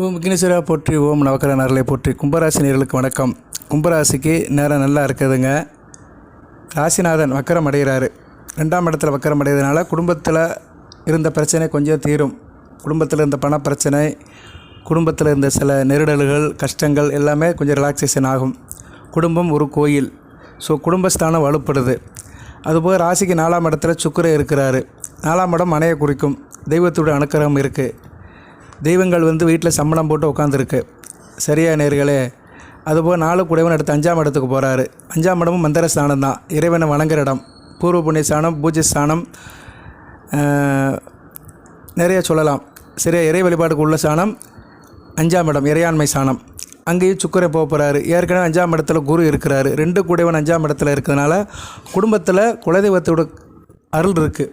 ஓம் விக்னேஸ்வரா போற்றி ஓம் நவக்கர நரலை போற்றி. கும்பராசி நேர்களுக்கு வணக்கம். கும்பராசிக்கு நேரம் நல்லா இருக்குதுங்க. ராசிநாதன் வக்கரம் அடைகிறாரு. ரெண்டாம் இடத்துல வக்கரம் அடைகிறதுனால குடும்பத்தில் இருந்த பிரச்சனை கொஞ்சம் தீரும். குடும்பத்தில் இருந்த பண பிரச்சனை குடும்பத்தில் இருந்த சில நெருடல்கள் கஷ்டங்கள் எல்லாமே கொஞ்சம் ரிலாக்ஸேஷன் ஆகும். குடும்பம் ஒரு கோயில். ஸோ குடும்பஸ்தானம் வலுப்படுது. அதுபோக ராசிக்கு நாலாம் இடத்துல சுக்கரை இருக்கிறாரு. நாலாம் இடம் மனையை குறிக்கும். தெய்வத்தோட அனுக்கிரகம் இருக்குது தெய்வங்கள் வந்து வீட்டில் சம்பளம் போட்டு உட்காந்துருக்கு சரியா நேர்களே? அதுபோல் நாலு குடைவன் அடுத்து அஞ்சாம் இடத்துக்கு போகிறாரு அஞ்சாம் இடமும் மந்திர ஸ்தானம் தான். இறைவனை வணங்குற இடம். பூர்வ புண்ணிய ஸ்தானம் பூஜை ஸ்தானம் நிறைய சொல்லலாம். சரியா இறை வழிபாடுக்கு உள்ள ஸ்தானம் அஞ்சாம் இடம் இறையாண்மை ஸ்தானம் அங்கேயும் சுக்கரை போக போகிறாரு ஏற்கனவே அஞ்சாம் இடத்துல குரு இருக்கிறாரு. ரெண்டு குடைவன் அஞ்சாம் இடத்துல இருக்கிறதுனால குடும்பத்தில் குலதெய்வத்தோட அருள் இருக்குது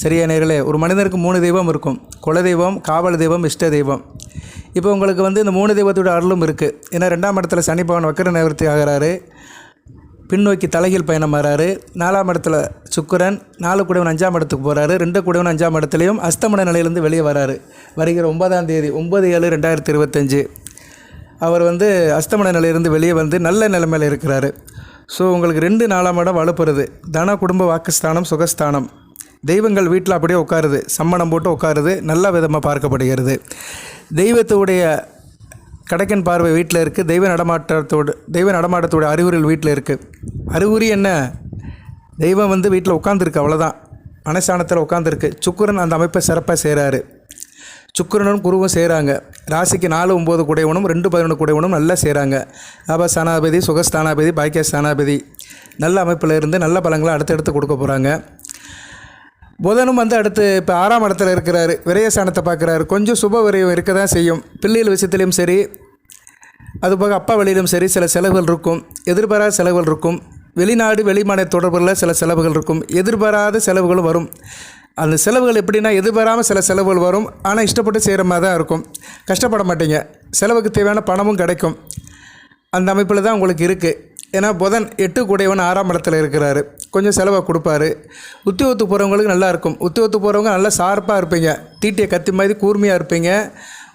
சரியா நேர்களே ஒரு மனிதனுக்கு மூணு தெய்வம் இருக்கும். குலதெய்வம் காவல் தெய்வம் இஷ்ட தெய்வம். இப்போ உங்களுக்கு வந்து இந்த மூணு தெய்வத்தோட அருளும் இருக்குது ஏன்னா ரெண்டாம் இடத்துல சனி பகவான் வக்கர நிவர்த்தி ஆகிறாரு. பின்னோக்கி தலைகீழ் பயணம் வராரு. நாலாம் இடத்துல சுக்கிரன் நாலு கூடவன் அஞ்சாம் இடத்துக்கு போகிறாரு ரெண்டு கூடவன் அஞ்சாம் இடத்துலையும் அஸ்தமன நிலையிலேருந்து வெளியே வராரு. வருகிற ஒன்பதாம் தேதி ஒம்பது ஏழு ரெண்டாயிரத்தி இருபத்தஞ்சு. அவர் வந்து அஸ்தமன நிலையிலேருந்து வெளியே வந்து நல்ல நிலைமையில் இருக்கிறாரு. ஸோ உங்களுக்கு ரெண்டு நாலாம் இடம் வலுப்புறது. தன குடும்ப வாக்குஸ்தானம் சுகஸ்தானம். தெய்வங்கள் வீட்டில் அப்படியே உட்காருது சம்மணம் போட்டு உட்காருது நல்ல விதமாக பார்க்கப்படுகிறது. தெய்வத்துடைய கடைக்கன் பார்வை வீட்டில் இருக்குது தெய்வ நடமாட்டத்தோடு தெய்வ நடமாட்டத்தோட அறிகுறிகள் வீட்டில் இருக்குது அறிகுறி என்ன? தெய்வம் வந்து வீட்டில் உட்காந்துருக்கு அவ்வளோதான் மனசானத்தில் உட்காந்துருக்கு சுக்கிரன் அந்த அமைப்பை சிறப்பாக செய்கிறாரு சுக்கிரனும் குருவும் செய்கிறாங்க ராசிக்கு நாலு ஒம்பது குடைவனும் ரெண்டு பதினொன்று குடைவனும் நல்லா செய்கிறாங்க லாபஸ்தானாபதி சுகஸ்தானாபதி பாக்கியஸ்தானாபதி. நல்ல அமைப்பில் இருந்து நல்ல பலங்களை அடுத்தடுத்து கொடுக்க போகிறாங்க புதனும் வந்து அடுத்து இப்போ ஆறாம் இடத்துல இருக்கிறாரு. விரயஸ்தானத்தை பார்க்குறாரு. கொஞ்சம் சுப விரயம் இருக்க தான் செய்யும். பிள்ளைகள் விஷயத்துலையும் சரி அதுபோக அப்பா வழியிலும் சரி சில செலவுகள் இருக்கும். எதிர்பாராத செலவுகள் இருக்கும். வெளிநாடு வெளிமாநில தொடர்பில் சில செலவுகள் இருக்கும். எதிர்பாராத செலவுகளும் வரும். அந்த செலவுகள் எப்படின்னா எதிர்பாராமல் சில செலவுகள் வரும். ஆனால் இஷ்டப்பட்டு செய்கிற மாதிரி தான் இருக்கும். கஷ்டப்பட மாட்டீங்க. செலவுக்கு தேவையான பணமும் கிடைக்கும். அந்த அமைப்பில் தான் உங்களுக்கு இருக்குது ஏன்னா புதன் எட்டு கூடையவன் ஆறாம் இடத்துல இருக்கிறாரு. கொஞ்சம் செலவை கொடுப்பாரு. உத்தியோகத்துக்கு போகிறவங்களுக்கு நல்லாயிருக்கும் இருக்கும். உத்தியோகத்துக்கு போகிறவங்க நல்லா ஷார்ப்பாக இருப்பீங்க. தீட்டியை கத்தி மாதிரி கூர்மையாக இருப்பீங்க.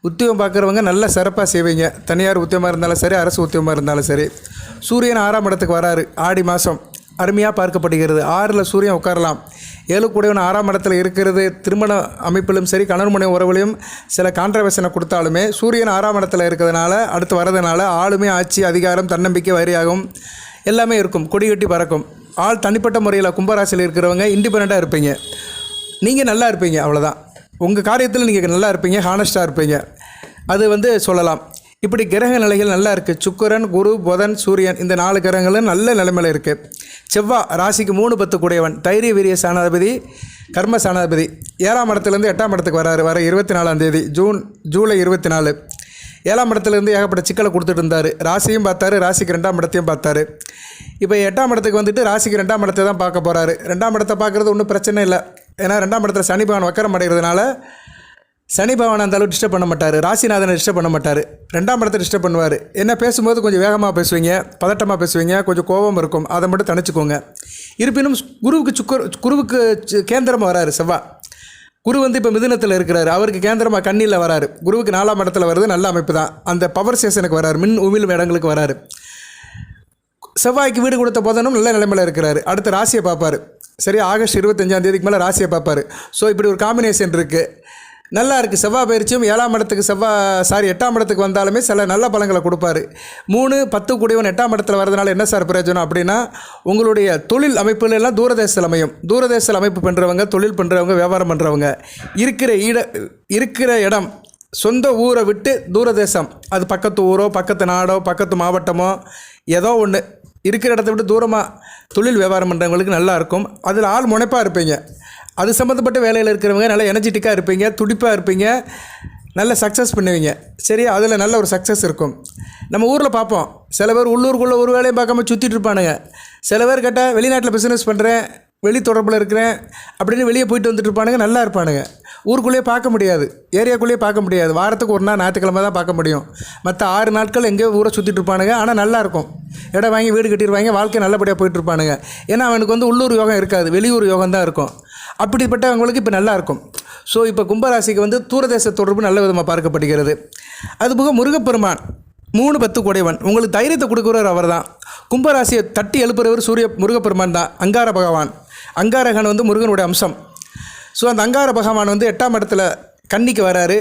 உத்தியோகம் பார்க்குறவங்க நல்லா சிறப்பாக செய்வீங்க. தனியார் உத்தியமாக இருந்தாலும் சரி அரசு உத்தியமாக இருந்தாலும் சரி. சூரியன் ஆறாம் இடத்துக்கு வராரு. ஆடி மாதம் அருமையாக பார்க்கப்படுகிறது. ஆறில் சூரியன் உட்காரலாம். ஏழு கூடவன் ஆறாம் இடத்துல இருக்கிறது. திருமண அமைப்பிலும் சரி கணவன் உறவுலையும் சில கான்ட்ரவர்ஷனை கொடுத்தாலுமே சூரியன் ஆறாம் இடத்துல இருக்கிறதுனால அடுத்து வரதுனால ஆளுமே ஆட்சி அதிகாரம் தன்னம்பிக்கை வரியாகும். எல்லாமே இருக்கும். கொடி கட்டி பறக்கும். ஆள் தனிப்பட்ட முறையில் கும்பராசியில் இருக்கிறவங்க இண்டிபெண்ட்டாக இருப்பீங்க. நீங்கள் நல்லா இருப்பீங்க அவ்வளோதான் உங்கள் காரியத்தில் நீங்கள் நல்லா இருப்பீங்க ஹானஸ்ட்டாக இருப்பீங்க. அது வந்து சொல்லலாம். இப்படி கிரக நிலைகள் நல்லா இருக்குது சுக்கரன் குரு புதன் சூரியன் இந்த நாலு கிரகங்களும் நல்ல நிலைமையில் இருக்குது செவ்வாய் ராசிக்கு மூணு பத்து கூடையவன். தைரிய வீரிய சாணாதிபதி கர்ம சாணாதிபதி. ஏழாம் இடத்துலேருந்து எட்டாம் இடத்துக்கு வராரு. வர இருபத்தி நாலாம் தேதி. ஜூன் ஜூலை இருபத்தி நாலு ஏழாம் இடத்துலேருந்து ஏகப்பட்ட சிக்கலை கொடுத்துட்டு இருந்தார். ராசியும் பார்த்தாரு. ராசிக்கு ரெண்டாம் இடத்தையும் பார்த்தாரு. இப்போ எட்டாம் இடத்துக்கு வந்துட்டு ராசிக்கு ரெண்டாம் இடத்தை தான் பார்க்க போகிறாரு ரெண்டாம் இடத்தை பார்க்குறது ஒன்றும் பிரச்சனை இல்லை. ஏன்னா ரெண்டாம் இடத்துல சனி பகவான் வக்கரம் அடைகிறதுனால சனி பகவான் அந்த அளவு டிஸ்டர்ப் பண்ண மாட்டார். ராசிநாதனை டிஸ்டர்ப் பண்ண மாட்டார். ரெண்டாம் இடத்தை டிஸ்டர்ப் பண்ணுவார். என்ன பேசும்போது கொஞ்சம் வேகமாக பேசுவீங்க பதட்டமாக பேசுவீங்க கொஞ்சம் கோபம் இருக்கும். அதை மட்டும் தணிச்சுக்கோங்க. இருப்பினும் குருவுக்கு சுக்கர் குருவுக்கு சு- வராரு செவ்வா. குரு வந்து இப்போ மிதுனத்தில் இருக்கிறார். அவருக்கு கேந்திரமாக கண்ணியில் வராரு. குருவுக்கு நாலாம் இடத்துல வருது நல்ல அமைப்பு தான். அந்த பவர் ஸ்டேஷனுக்கு வராரு. மின் உமிழும் இடங்களுக்கு வராரு. செவ்வாய்க்கு வீடு கொடுத்த போதனும் நல்ல நிலைமையில் இருக்கிறாரு. அடுத்து ராசியை பார்ப்பார். சரி ஆகஸ்ட் இருபத்தஞ்சாம் தேதிக்கு மேலே ராசியை பார்ப்பார். ஸோ இப்படி ஒரு காம்பினேஷன் இருக்குது நல்லா இருக்குது செவ்வாய் பயிற்சியும் ஏழாம் இடத்துக்கு செவ்வாய் சாரி எட்டாம் இடத்துக்கு வந்தாலுமே சில நல்ல பலங்களை கொடுப்பாரு. மூணு பத்து கூடியவன் எட்டாம் இடத்துல வரதுனால என்ன சார் பிரயோஜனம் அப்படின்னா உங்களுடைய தொழில் அமைப்புல எல்லாம் தூரதேசத்தில் அமையும். தூரதேசத்தில் அமைப்பு பண்ணுறவங்க தொழில் பண்ணுறவங்க வியாபாரம் பண்ணுறவங்க இருக்கிற இட இருக்கிற இடம் சொந்த ஊரை விட்டு தூரதேசம். அது பக்கத்து ஊரோ பக்கத்து நாடோ பக்கத்து மாவட்டமோ ஏதோ ஒன்று இருக்கிற இடத்த விட்டு தூரமாக தொழில் வியாபாரம் பண்ணுறவங்களுக்கு நல்லாயிருக்கும் அதில் ஆள் முனைப்பாக இருப்பீங்க. அது சம்மந்தப்பட்ட வேலையில் இருக்கிறவங்க நல்லா எனர்ஜெட்டிக்காக இருப்பீங்க துடிப்பாக இருப்பீங்க நல்ல சக்ஸஸ் பண்ணுவீங்க. சரியா அதில் நல்ல ஒரு சக்ஸஸ் இருக்கும். நம்ம ஊரில் பார்ப்போம். சில பேர் உள்ளூருக்குள்ளே ஒரு வேலையும் பார்க்காம சுற்றிட்டு இருப்பானுங்க. சில பேர் கேட்டால் வெளிநாட்டில் பிஸ்னஸ் பண்ணுறேன் வெளி தொடர்பில் இருக்கிறேன் அப்படின்னு வெளியே போயிட்டு வந்துட்டு இருப்பானுங்க நல்லா இருப்பானுங்க. ஊருக்குள்ளேயே பார்க்க முடியாது. ஏரியாக்குள்ளேயே பார்க்க முடியாது. வாரத்துக்கு ஒரு நாள் ஞாயிற்றுக்கிழமை தான் பார்க்க முடியும். மற்ற ஆறு நாட்கள் எங்கேயோ ஊரை சுற்றிட்டு இருப்பானுங்க ஆனால் நல்லா இருக்கும். இடம் வாங்கி வீடு கட்டிடுவாங்க வாழ்க்கை நல்லபடியாக போயிட்டு இருப்பானுங்க. ஏன்னா அவனுக்கு வந்து உள்ளூர் யோகம் இருக்காது வெளியூர் யோகம் தான் இருக்கும். அப்படிப்பட்டவங்களுக்கு இப்போ நல்லாயிருக்கும். ஸோ இப்போ கும்பராசிக்கு வந்து தூரதேச தொடர்பு நல்ல விதமாக பார்க்கப்படுகிறது. அதுபோக முருகப்பெருமான் மூணு பத்து குடைவன் உங்களுக்கு தைரியத்தை கொடுக்குறவர் அவர் தான் கும்பராசியை தட்டி எழுப்புறவர் சூரிய முருகப்பெருமான் தான் அங்கார பகவான். அங்காரகன் வந்து முருகனுடைய அம்சம். ஸோ அந்த அங்கார பகவான் வந்து எட்டாம் இடத்துல கன்னிக்கு வராரு.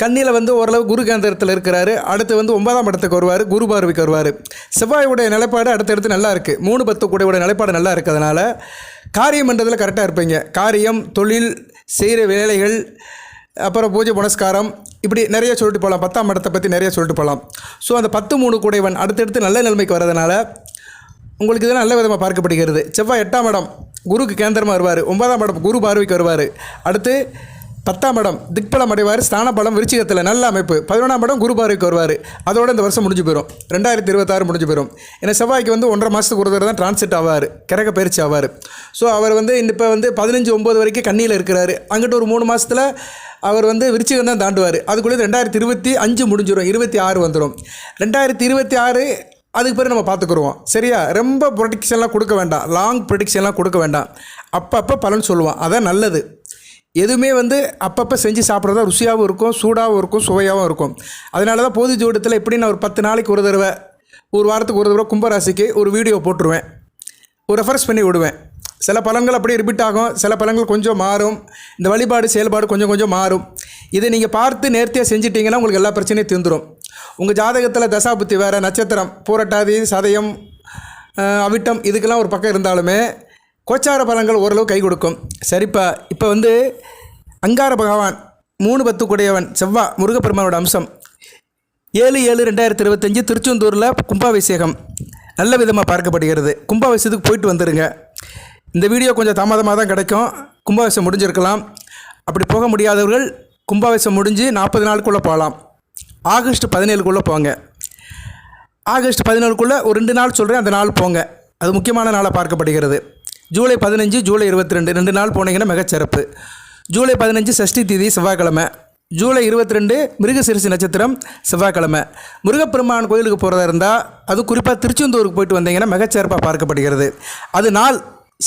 கன்னியில் வந்து ஓரளவு குரு கேந்திரத்தில் இருக்கிறாரு. அடுத்து வந்து ஒன்பதாம் இடத்துக்கு வருவார் குரு பார்வைக்கு வருவார். செவ்வாயுடைய நிலைப்பாடு அடுத்தடுத்து நல்லா இருக்குது மூணு பத்து கூடையோட நிலைப்பாடு நல்லா இருக்கிறதுனால காரியம் பண்ணுறதுல கரெக்டாக இருப்பீங்க. காரியம் தொழில் செய்கிற வேலைகள் அப்புறம் பூஜை புனஸ்காரம் இப்படி நிறைய சொல்லிட்டு போகலாம். பத்தாம் இடத்தை பற்றி நிறைய சொல்லிட்டு போகலாம். ஸோ அந்த பத்து மூணு கூடைவன் அடுத்தடுத்து நல்ல நிலைமைக்கு வரதுனால உங்களுக்கு இதெல்லாம் நல்ல விதமாக பார்க்கப்படுகிறது. செவ்வாய் எட்டாம் இடம் குருக்கு கேந்திரமாக வருவார். ஒன்பதாம் இடம் குரு பார்வைக்கு வருவார். அடுத்து பத்தாம் இடம் திக்பலம் அடைவார் ஸ்தான பலம் விருச்சிகத்தில் நல்ல அமைப்பு. பதினொன்றாம் இடம் குருபாருக்கு வருவார். அதோட இந்த வருஷம் முடிஞ்சு போயிடும் ரெண்டாயிரத்தி இருபத்தாறு முடிஞ்சு போயிடும் ஏன்னா செவ்வாய்க்கு வந்து ஒன்றரை மாதத்துக்கு ஒரு தடவை தான் டிரான்சிட் ஆவார். கிரக பயிற்சி ஆவார். ஸோ அவர் வந்து இப்போ வந்து பதினஞ்சு ஒம்பது வரைக்கும் கண்ணியில் இருக்கிறாரு. அங்கிட்ட ஒரு மூணு மாதத்தில் அவர் வந்து விருச்சிகம் தான் தாண்டுவார். அதுக்குள்ளே ரெண்டாயிரத்தி இருபத்தி அஞ்சு முடிஞ்சிடும் இருபத்தி ஆறு வந்துடும் ரெண்டாயிரத்தி இருபத்தி ஆறு அதுக்கு பிறகு நம்ம பார்த்துக்குருவோம். சரியா? ரொம்ப ப்ரொடிக்ஷன்லாம் கொடுக்க வேண்டாம். லாங் ப்ரொடிக்ஷன்லாம் கொடுக்க வேண்டாம். அப்பப்போ பலன் சொல்லுவான். அதான் நல்லது. எதுவுமே வந்து அப்பப்போ செஞ்சு சாப்பிட்றதா ருசியாகவும் இருக்கும் சூடாகவும் இருக்கும் சுவையாகவும் இருக்கும். அதனால தான் பொது ஜோடத்தில் எப்படி நான் ஒரு பத்து நாளைக்கு ஒரு தடவை ஒரு வாரத்துக்கு ஒரு தடவை கும்பராசிக்கு ஒரு வீடியோ போட்டுருவேன். ஒரு ரெஃபரன்ஸ் பண்ணி விடுவேன். சில பழங்கள் அப்படியே ரிப்பீட் ஆகும். சில பழங்கள் கொஞ்சம் மாறும். இந்த வழிபாடு செயல்பாடு கொஞ்சம் கொஞ்சம் மாறும். இதை நீங்கள் பார்த்து நேர்த்தியாக செஞ்சிட்டிங்கன்னா உங்களுக்கு எல்லா பிரச்சனையும் தீர்ந்துடும் உங்கள் ஜாதகத்தில் தசாபுத்தி வேறு நட்சத்திரம் பூரட்டாதி சதயம் அவிட்டம் இதுக்கெல்லாம் ஒரு பக்கம் இருந்தாலுமே கோச்சார பலன்கள் ஓரளவு கை கொடுக்கும். சரிப்பா இப்போ வந்து அங்கார பகவான் மூணு பத்து குடையவன் செவ்வா முருகப்பெருமானோட அம்சம். ஏழு ஏழு ரெண்டாயிரத்தி இருபத்தஞ்சி திருச்செந்தூரில் கும்பாபிஷேகம். நல்ல விதமாக பார்க்கப்படுகிறது. கும்பாபிஷேகத்துக்கு போயிட்டு வந்துடுங்க இந்த வீடியோ கொஞ்சம் தாமதமாக தான் கிடைக்கும். கும்பாபிஷேகம் முடிஞ்சிருக்கலாம். அப்படி போக முடியாதவர்கள் கும்பாபிஷேகம் முடிஞ்சு நாற்பது நாளுக்குள்ளே போகலாம். ஆகஸ்ட் பதினேழுக்குள்ளே போங்க. ஆகஸ்ட் பதினேழுக்குள்ளே ஒரு ரெண்டு நாள் சொல்கிறேன் அந்த நாள் போங்க. அது முக்கியமான நாளாக பார்க்கப்படுகிறது. ஜூலை பதினஞ்சு ஜூலை இருபத்தி ரெண்டு ரெண்டு நாள் போனீங்கன்னா மிகச்சிறப்பு. ஜூலை பதினஞ்சு சஷ்டி தேதி செவ்வாய்க்கிழமை. ஜூலை இருபத்தி ரெண்டு மிருகசிரிசி நட்சத்திரம் செவ்வாய்க்கிழமை. முருகப்பெருமான் கோயிலுக்கு போகிறதா இருந்தால் அது குறிப்பாக திருச்செந்தூருக்கு போயிட்டு வந்தீங்கன்னா மிகச்சிறப்பாக பார்க்கப்படுகிறது. அது நாள்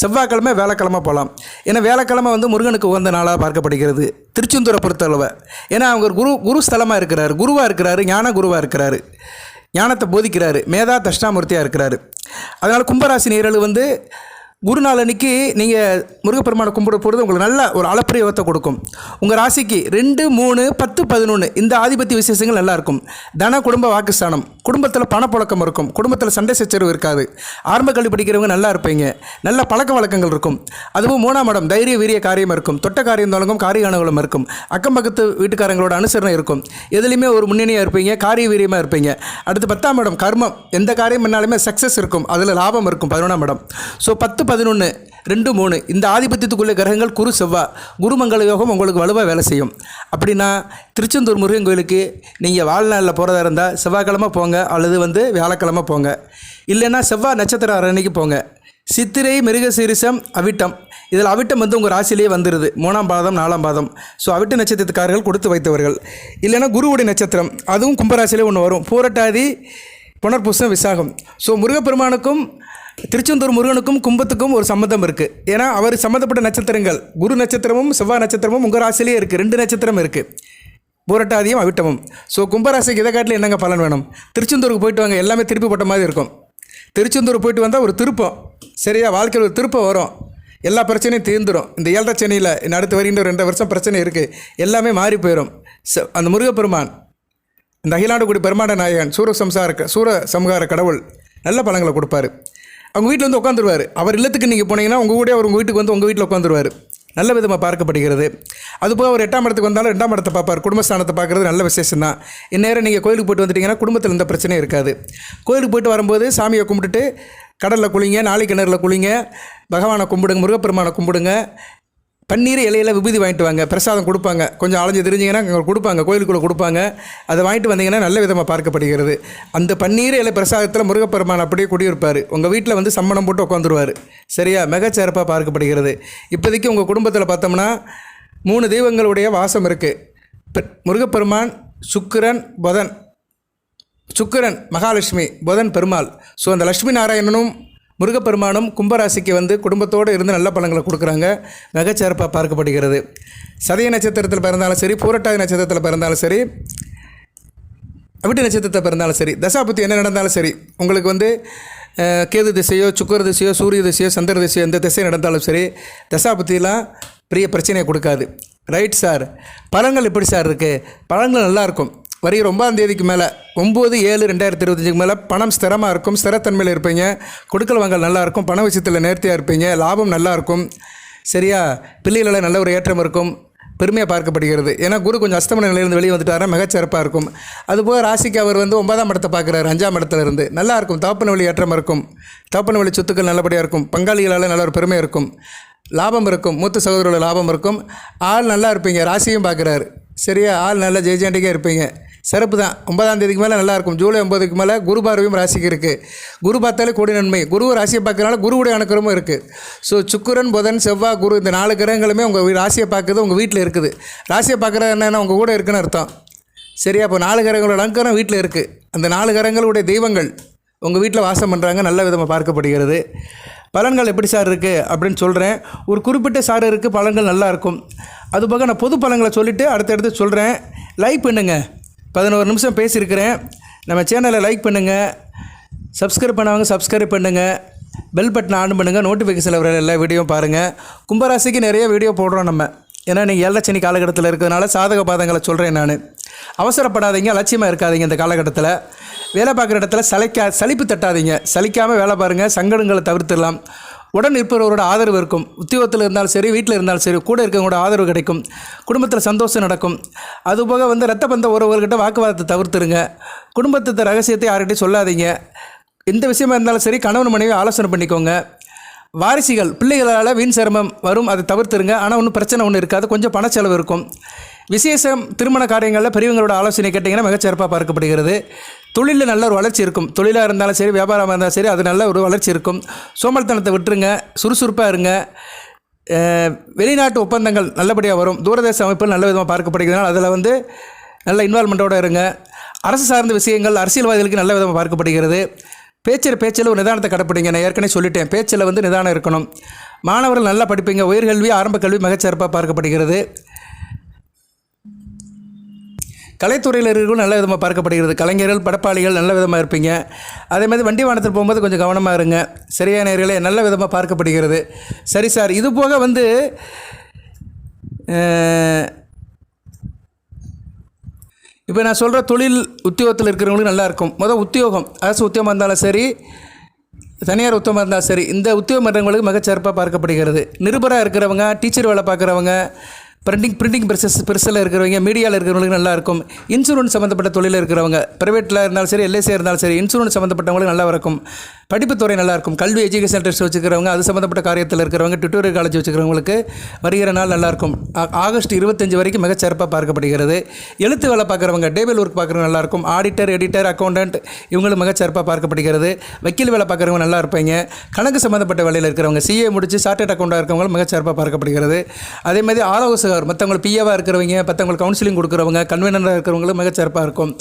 செவ்வாய்க்கிழமை வேலைக்கிழமை போகலாம் ஏன்னா வேலைக்கிழமை வந்து முருகனுக்கு உகந்த நாளாக பார்க்கப்படுகிறது. திருச்செந்தூரை பொறுத்தளவு. ஏன்னா அவங்க ஒரு குரு குரு ஸ்தலமாக இருக்கிறார். குருவாக இருக்கிறாரு ஞான குருவாக இருக்கிறாரு. ஞானத்தை போதிக்கிறாரு. மேதா தட்சிணாமூர்த்தியாக இருக்கிறாரு. அதனால் கும்பராசி நேரல் வந்து குருநாள் அன்னைக்கு நீங்கள் முருகப்பெருமானை கும்பிட போகிறது உங்களுக்கு நல்ல ஒரு அளப்பரிய கொடுக்கும். உங்கள் ராசிக்கு ரெண்டு மூணு பத்து பதினொன்று இந்த ஆதிபத்திய விசேஷங்கள் நல்லா இருக்கும். தன குடும்ப வாக்குஸ்தானம். குடும்பத்தில் பணப்புழக்கம் இருக்கும். குடும்பத்தில் சண்டை சச்சரவு இருக்காது. ஆரம்ப கல்வி படிக்கிறவங்க நல்லா இருப்பீங்க. நல்ல பழக்க வழக்கங்கள் இருக்கும். அதுவும் மூணாம் இடம் தைரிய வீரிய காரியம் இருக்கும். தொட்ட காரியம் தொடங்கும் காரிய அனுகூலம் இருக்கும். அக்கம் பக்கத்து வீட்டுக்காரங்களோட அனுசரணை இருக்கும். எதுலேயுமே ஒரு முன்னணியாக இருப்பீங்க. காரிய வீரியமாக இருப்பீங்க. அடுத்து பத்தாம் இடம் கர்மம். எந்த காரியம் பண்ணாலுமே சக்ஸஸ் இருக்கும். அதில் லாபம் இருக்கும் பதினொன்றாம் இடம். ஸோ பத்து பதினொன்று ரெண்டு மூணு. இந்த ஆதிபத்தியத்துக்குள்ள கிரகங்கள் குரு செவ்வா. குருமங்கள யோகம் உங்களுக்கு வலுவாக வேலை செய்யும். அப்படின்னா திருச்செந்தூர் முருகன் கோயிலுக்கு நீங்கள் வாழ்நாளில் போகிறதா இருந்தால் செவ்வாய்க்கிழமை போங்க அல்லது வந்து வியாழக்கிழமை போங்க. இல்லைன்னா செவ்வாய் நட்சத்திர அரணிக்கு போங்க. சித்திரை மிருகசீரிசம் அவிட்டம். இதில் அவிட்டம் வந்து உங்கள் ராசிலேயே வந்துடுது மூணாம் பாதம் நாலாம் பாதம். ஸோ அவிட்ட நட்சத்திரத்துக்காரர்கள் கொடுத்து வைத்தவர்கள். இல்லைன்னா குருவுடைய நட்சத்திரம். அதுவும் கும்பராசிலே ஒன்று வரும். பூரட்டாதி புனர்பூசம் விசாகம். ஸோ முருகப்பெருமானுக்கும் திருச்செந்தூர் முருகனுக்கும் கும்பத்துக்கும் ஒரு சம்மந்தம் இருக்குது ஏன்னா அவர் சம்மந்தப்பட்ட நட்சத்திரங்கள் குரு நட்சத்திரமும் செவ்வாய் நட்சத்திரமும் உங்கள் ராசிலேயே இருக்குது ரெண்டு நட்சத்திரம் இருக்குது போரட்டாதியும் அவிட்டமும். ஸோ கும்பராசிக்கு இதை காட்டில் என்னங்க பலன் வேணும்? திருச்செந்தூருக்கு போயிட்டு வாங்க எல்லாமே திருப்பி போட்ட மாதிரி இருக்கும். திருச்செந்தூர் போயிட்டு வந்தால் ஒரு திருப்பம். சரியா வாழ்க்கையில் ஒரு திருப்பம் வரும். எல்லா பிரச்சனையும் தீர்ந்துடும் இந்த ஏழரை சென்னையில் இன்னும் அடுத்து வருகின்ற ரெண்டு வருஷம் பிரச்சனை இருக்குது எல்லாமே மாறி போயிடும் அந்த முருகப்பெருமான் இந்த அகிலாண்டுக்குடி பெருமாண்ட நாயகன் சூர சம்சார சூர சம்ஹார கடவுள் நல்ல பலங்களை கொடுப்பாரு. அவங்க வீட்டில் வந்து உட்காந்துருவார். அவர் இல்லத்துக்கு நீங்கள் போனீங்கன்னா உங்கள் கூட அவர் உங்கள் வீட்டுக்கு வந்து உங்கள் வீட்டில் உட்காந்துருவார். நல்ல விதமாக பார்க்கப்படுகிறது. அதுபோக அவர் எட்டாம் இடத்துக்கு வந்தாலும் ரெண்டாம் இடத்தை பார்ப்பார். குடும்பஸ்தானத்தை பார்க்குறது நல்ல விசேஷம் தான் இந்நேரம் நீங்கள் கோயிலுக்கு போயிட்டு வந்துட்டீங்கன்னா குடும்பத்தில் எந்த பிரச்சனையும் இருக்காது. கோயிலுக்கு போயிட்டு வரும்போது சாமியை கும்பிட்டுட்டு கடலில் குளிங்க நாளை கிணறுல குளிங்க பகவானை கும்பிடுங்க முருகப்பெருமானை கும்பிடுங்க பன்னீர் இலையில விபூதி வாங்கிட்டு வாங்க பிரசாதம் கொடுப்பாங்க. கொஞ்சம் அலைஞ்சு தெரிஞ்சிங்கன்னா கொடுப்பாங்க கோயிலுக்குள்ளே கொடுப்பாங்க. அதை வாங்கிட்டு வந்தீங்கன்னா நல்ல விதமாக பார்க்கப்படுகிறது. அந்த பன்னீர் இலை பிரசாதத்தில் முருகப்பெருமான் அப்படியே குடியிருப்பார். உங்கள் வீட்டில் வந்து சம்மணம் போட்டு உட்காந்துருவார் சரியா? மிகச்சிறப்பாக பார்க்கப்படுகிறது. இப்போதைக்கு உங்கள் குடும்பத்தில் பார்த்தோம்னா மூணு தெய்வங்களுடைய வாசம் இருக்குது முருகப்பெருமான் சுக்கிரன் புதன். சுக்கிரன் மகாலட்சுமி புதன் பெருமாள். ஸோ அந்த லட்சுமி நாராயணனும் முருகப்பெருமானும் கும்பராசிக்கு வந்து குடும்பத்தோடு இருந்து நல்ல பழங்களை கொடுக்குறாங்க. மிகச்சிறப்பாக பார்க்கப்படுகிறது. சதய நட்சத்திரத்தில் பிறந்தாலும் சரி பூரட்டாதி நட்சத்திரத்தில் பிறந்தாலும் சரி அவிட்டு நட்சத்திரத்தில் பிறந்தாலும் சரி தசாபுத்தி என்ன நடந்தாலும் சரி உங்களுக்கு வந்து கேது திசையோ சுக்கர திசையோ சூரிய திசையோ சந்திர திசையோ எந்த திசை நடந்தாலும் சரி தசாபுத்திலாம் பெரிய பிரச்சனையை கொடுக்காது. ரைட் சார் பழங்கள் எப்படி சார் இருக்குது பழங்கள் நல்லாயிருக்கும் வருகிற ஒன்பதாம் தேதிக்கு மேலே ஒம்பது ஏழு ரெண்டாயிரத்தி இருபத்தஞ்சுக்கு மேலே பணம் ஸ்திரமாக இருக்கும் ஸ்திரத்தன்மையில் இருப்பீங்க. கொடுக்கல் வாங்கல் நல்லாயிருக்கும் பண விஷயத்தில் நேர்த்தியாக இருப்பீங்க லாபம் நல்லாயிருக்கும் சரியா? பிள்ளைகளில் நல்ல ஒரு ஏற்றம் இருக்கும் பெருமையாக பார்க்கப்படுகிறது. ஏன்னா குரு கொஞ்சம் அஸ்தமன நிலையிலிருந்து வெளியே வந்துட்டாரா மிகச்சிறப்பாக இருக்கும். அதுபோக ராசிக்கு அவர் வந்து ஒன்பதாம் இடத்தை பார்க்குறாரு அஞ்சாம் இடத்துல இருந்து. நல்லா இருக்கும் தகப்பன வழி ஏற்றம் இருக்கும். தவப்பன வழி சொத்துக்கள் நல்லபடியாக இருக்கும் பங்காளிகளால் நல்ல ஒரு பெருமை இருக்கும். லாபம் இருக்கும் மூத்த சகோதரோட லாபம் இருக்கும். ஆள் நல்லா இருப்பீங்க ராசியும் பார்க்குறாரு. சரியா? ஆள் நல்லா ஜெய்ஜாண்டிக்காக இருப்பீங்க. சிறப்பு தான். ஒன்பதாம் தேதிக்கு மேலே நல்லாயிருக்கும். ஜூலை ஒன்பதுக்கு மேலே குரு பார்வையும் ராசிக்கு இருக்குது குரு பார்த்தாலே கொடி நன்மை. குரு ராசியை பார்க்கறனால குருவுடைய அனுக்கிரமும் இருக்குது ஸோ சுக்குரன் புதன் செவ்வாய் குரு இந்த நாலு கிரகங்களுமே உங்கள் ராசியை பார்க்குறது உங்கள் வீட்டில் இருக்குது. ராசியை பார்க்குறது என்னென்னா உங்கள் கூட இருக்குன்னு அர்த்தம். சரியா? அப்போ நாலு கிரகங்களோட அலங்காரம் வீட்டில் இருக்குது அந்த நாலு கிரகங்களுடைய தெய்வங்கள் உங்கள் வீட்டில் வாசம் பண்ணுறாங்க நல்ல விதமாக பார்க்கப்படுகிறது. பலன்கள் எப்படி சார் இருக்குது அப்படின்னு சொல்கிறேன் ஒரு குறிப்பிட்ட சார் இருக்குது பலன்கள் நல்லாயிருக்கும் அதுபோக நான் பொது பலன்களை சொல்லிவிட்டு அடுத்தடுத்து சொல்கிறேன் லைக் என்னங்க பதினோரு நிமிஷம் பேசியிருக்கிறேன். நம்ம சேனலை லைக் பண்ணுங்கள் சப்ஸ்கிரைப் பண்ணவங்க சப்ஸ்கிரைப் பண்ணுங்கள் பெல் பட்டன் ஆன் பண்ணுங்கள் நோட்டிஃபிகேஷனில் வர எல்லா வீடியோவும் பாருங்கள் கும்பராசிக்கு நிறைய வீடியோ போடுறோம் நம்ம. ஏன்னா நீங்கள் ஏழச்சனி காலகட்டத்தில் இருக்கிறதுனால சாதக பாதங்களை சொல்கிறேன் நான். அவசரப்படாதீங்க அலட்சியமாக இருக்காதீங்க இந்த காலகட்டத்தில். வேலை பார்க்குற இடத்துல சளைக்கா சலிப்பு தட்டாதீங்க. சலிக்காமல் வேலை பாருங்கள் சங்கடங்களை தவிர்த்துடலாம். உடன் இருப்பவரோட ஆதரவு இருக்கும். உத்தியோகத்தில் இருந்தாலும் சரி வீட்டில் இருந்தாலும் சரி கூட இருக்கவங்களோட ஆதரவு கிடைக்கும். குடும்பத்தில் சந்தோஷம் நடக்கும். அதுபோக வந்து ரத்த பந்த உறவுகள்கிட்ட வாக்குவாதத்தை தவிர்த்துருங்க. குடும்பத்தை ரகசியத்தை யார்கிட்டையும் சொல்லாதீங்க. எந்த விஷயமா இருந்தாலும் சரி கணவன் மனைவி ஆலோசனை பண்ணிக்கோங்க. வாரிசுகள் பிள்ளைகளால் வீண் சிரமம் வரும் அதை தவிர்த்துருங்க. ஆனால் ஒன்றும் பிரச்சனை ஒன்றும் இருக்காது. கொஞ்சம் பண செலவு இருக்கும். விசேஷம் திருமண காரியங்களில் பெரியவங்களோட ஆலோசனை கேட்டிங்கன்னா மிகச்சிறப்பாக பார்க்கப்படுகிறது. தொழிலில் நல்ல ஒரு வளர்ச்சி இருக்கும். தொழிலாக இருந்தாலும் சரி வியாபாரமாக இருந்தாலும் சரி அது நல்ல ஒரு வளர்ச்சி இருக்கும். சோம்பல்தனத்தை விட்டுருங்க சுறுசுறுப்பாக இருங்க. வெளிநாட்டு ஒப்பந்தங்கள் நல்லபடியாக வரும். தூரதேச அமைப்பில் நல்ல விதமாக பார்க்கப்படுகிறதுனால அதில் வந்து நல்ல இன்வால்மெண்ட்டோடு இருங்க. அரசு சார்ந்த விஷயங்கள் அரசியல்வாதிகளுக்கு நல்ல விதமாக பார்க்கப்படுகிறது. பேச்சில் பேச்சில் ஒரு நிதானத்தை கடைப்பிடிங்க. நான் ஏற்கனவே சொல்லிட்டேன். பேச்சில் வந்து நிதானம் இருக்கணும். மாணவர்கள் நல்லா படிப்பீங்க. உயர்கல்வி ஆரம்ப கல்வி மிகச்சிறப்பாக பார்க்கப்படுகிறது. கலைத்துறையில் இருக்கிறவங்க நல்ல விதமாக பார்க்கப்படுகிறது. கலைஞர்கள் படப்பாளிகள் நல்ல விதமாக இருப்பீங்க. அதே மாதிரி வண்டி வாகனத்தில் போகும்போது கொஞ்சம் கவனமாக இருங்க. சரியான நேர்களே நல்ல விதமாக பார்க்கப்படுகிறது. சரி சார் இது போக வந்து இப்போ நான் சொல்கிற தொழில் உத்தியோகத்தில் இருக்கிறவங்களுக்கு நல்லா இருக்கும். மொதல் உத்தியோகம். அரசு உத்தியோகமாக இருந்தாலும் சரி தனியார் உத்தியோகமாக இருந்தாலும் சரி இந்த உத்தியோகம் பண்ணுறவங்களுக்கு மிகச்சிறப்பாக பார்க்கப்படுகிறது. நிருபராக இருக்கிறவங்க டீச்சர் வேலை பார்க்குறவங்க பிரிண்டிங் பிரிண்டிங் ப்ரெசஸ் பெருசில் இருக்கிறவங்க மீடியாவில் இருக்கிறவங்களுக்கு நல்லா இருக்கும் இன்சூரன்ஸ் சம்மந்தப்பட்ட தொழிலில் இருக்கிறவங்க ப்ரைவேட்டில் இருந்தாலும் சரி எல்ஐசியாக இருந்தாலும் சரி இன்சூரன்ஸ் சம்மந்தப்பட்டவங்களுக்கு நல்லா இருக்கும் படிப்புத்துறை நல்லா இருக்கும் கல்வி எஜுகேஷன் டெஸ்ட் வச்சுக்கிறவங்க அது சம்மந்தப்பட்ட காரியத்தில் இருக்கிறவங்க டுட்டோரியல் காலேஜ் வச்சுக்கிறவங்களுக்கு வருகிற நாள் நல்லாயிருக்கும். ஆகஸ்ட் இருபத்தஞ்சு வரைக்கும் மிகச்சிறப்பாக பார்க்கப்படுகிறது. எழுத்து வேலை பார்க்குறவங்க டேபிள் ஒர்க் பார்க்குறவங்க நல்லாயிருக்கும். ஆடிட்டர் எடிட்டர் அக்கௌண்டன்ட் இவங்களும் மிகச்சிறப்பாக பார்க்கப்படுகிறது. வக்கீல் வேலை பார்க்குறவங்க நல்லா இருப்பீங்க. கணக்கு சம்மந்தப்பட்ட வேலையில் இருக்கிறவங்க சிஏ முடிச்சு சார்ட்டட் அக்கௌண்டாக இருக்கிறவங்களும் மிகச்சிறப்பாக பார்க்கப்படுகிறது. அதே மாதிரி ஆலோசகர் மற்றவங்க பிஏவாக இருக்கிறவங்க மற்றவங்களுக்கு கவுன்சிலிங் கொடுக்குறவங்க கன்வீனராக இருக்கிறவங்களும் மிகச்சிறப்பாக இருக்கும்.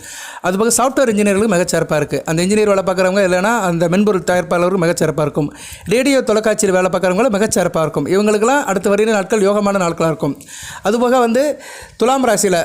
அதுபோக சாஃப்ட்வேர் இன்ஜினியர்களும் மிகச்சிறப்பாக இருக்குது அந்த இன்ஜினியர் வேலை பார்க்குறவங்க இல்லைனா அந்த மென்பொருள் தயாரிப்பாளரும் மிகச்சிறப்பாக இருக்கும். ரேடியோ தொலைக்காட்சியில் வேலை பார்க்குறவங்களும் மிகச்சிறப்பாக இருக்கும். இவங்களுக்கெல்லாம் அடுத்த வரையின நாட்கள் யோகமான நாட்களாக இருக்கும். அதுபோக வந்து துலாம் ராசியில்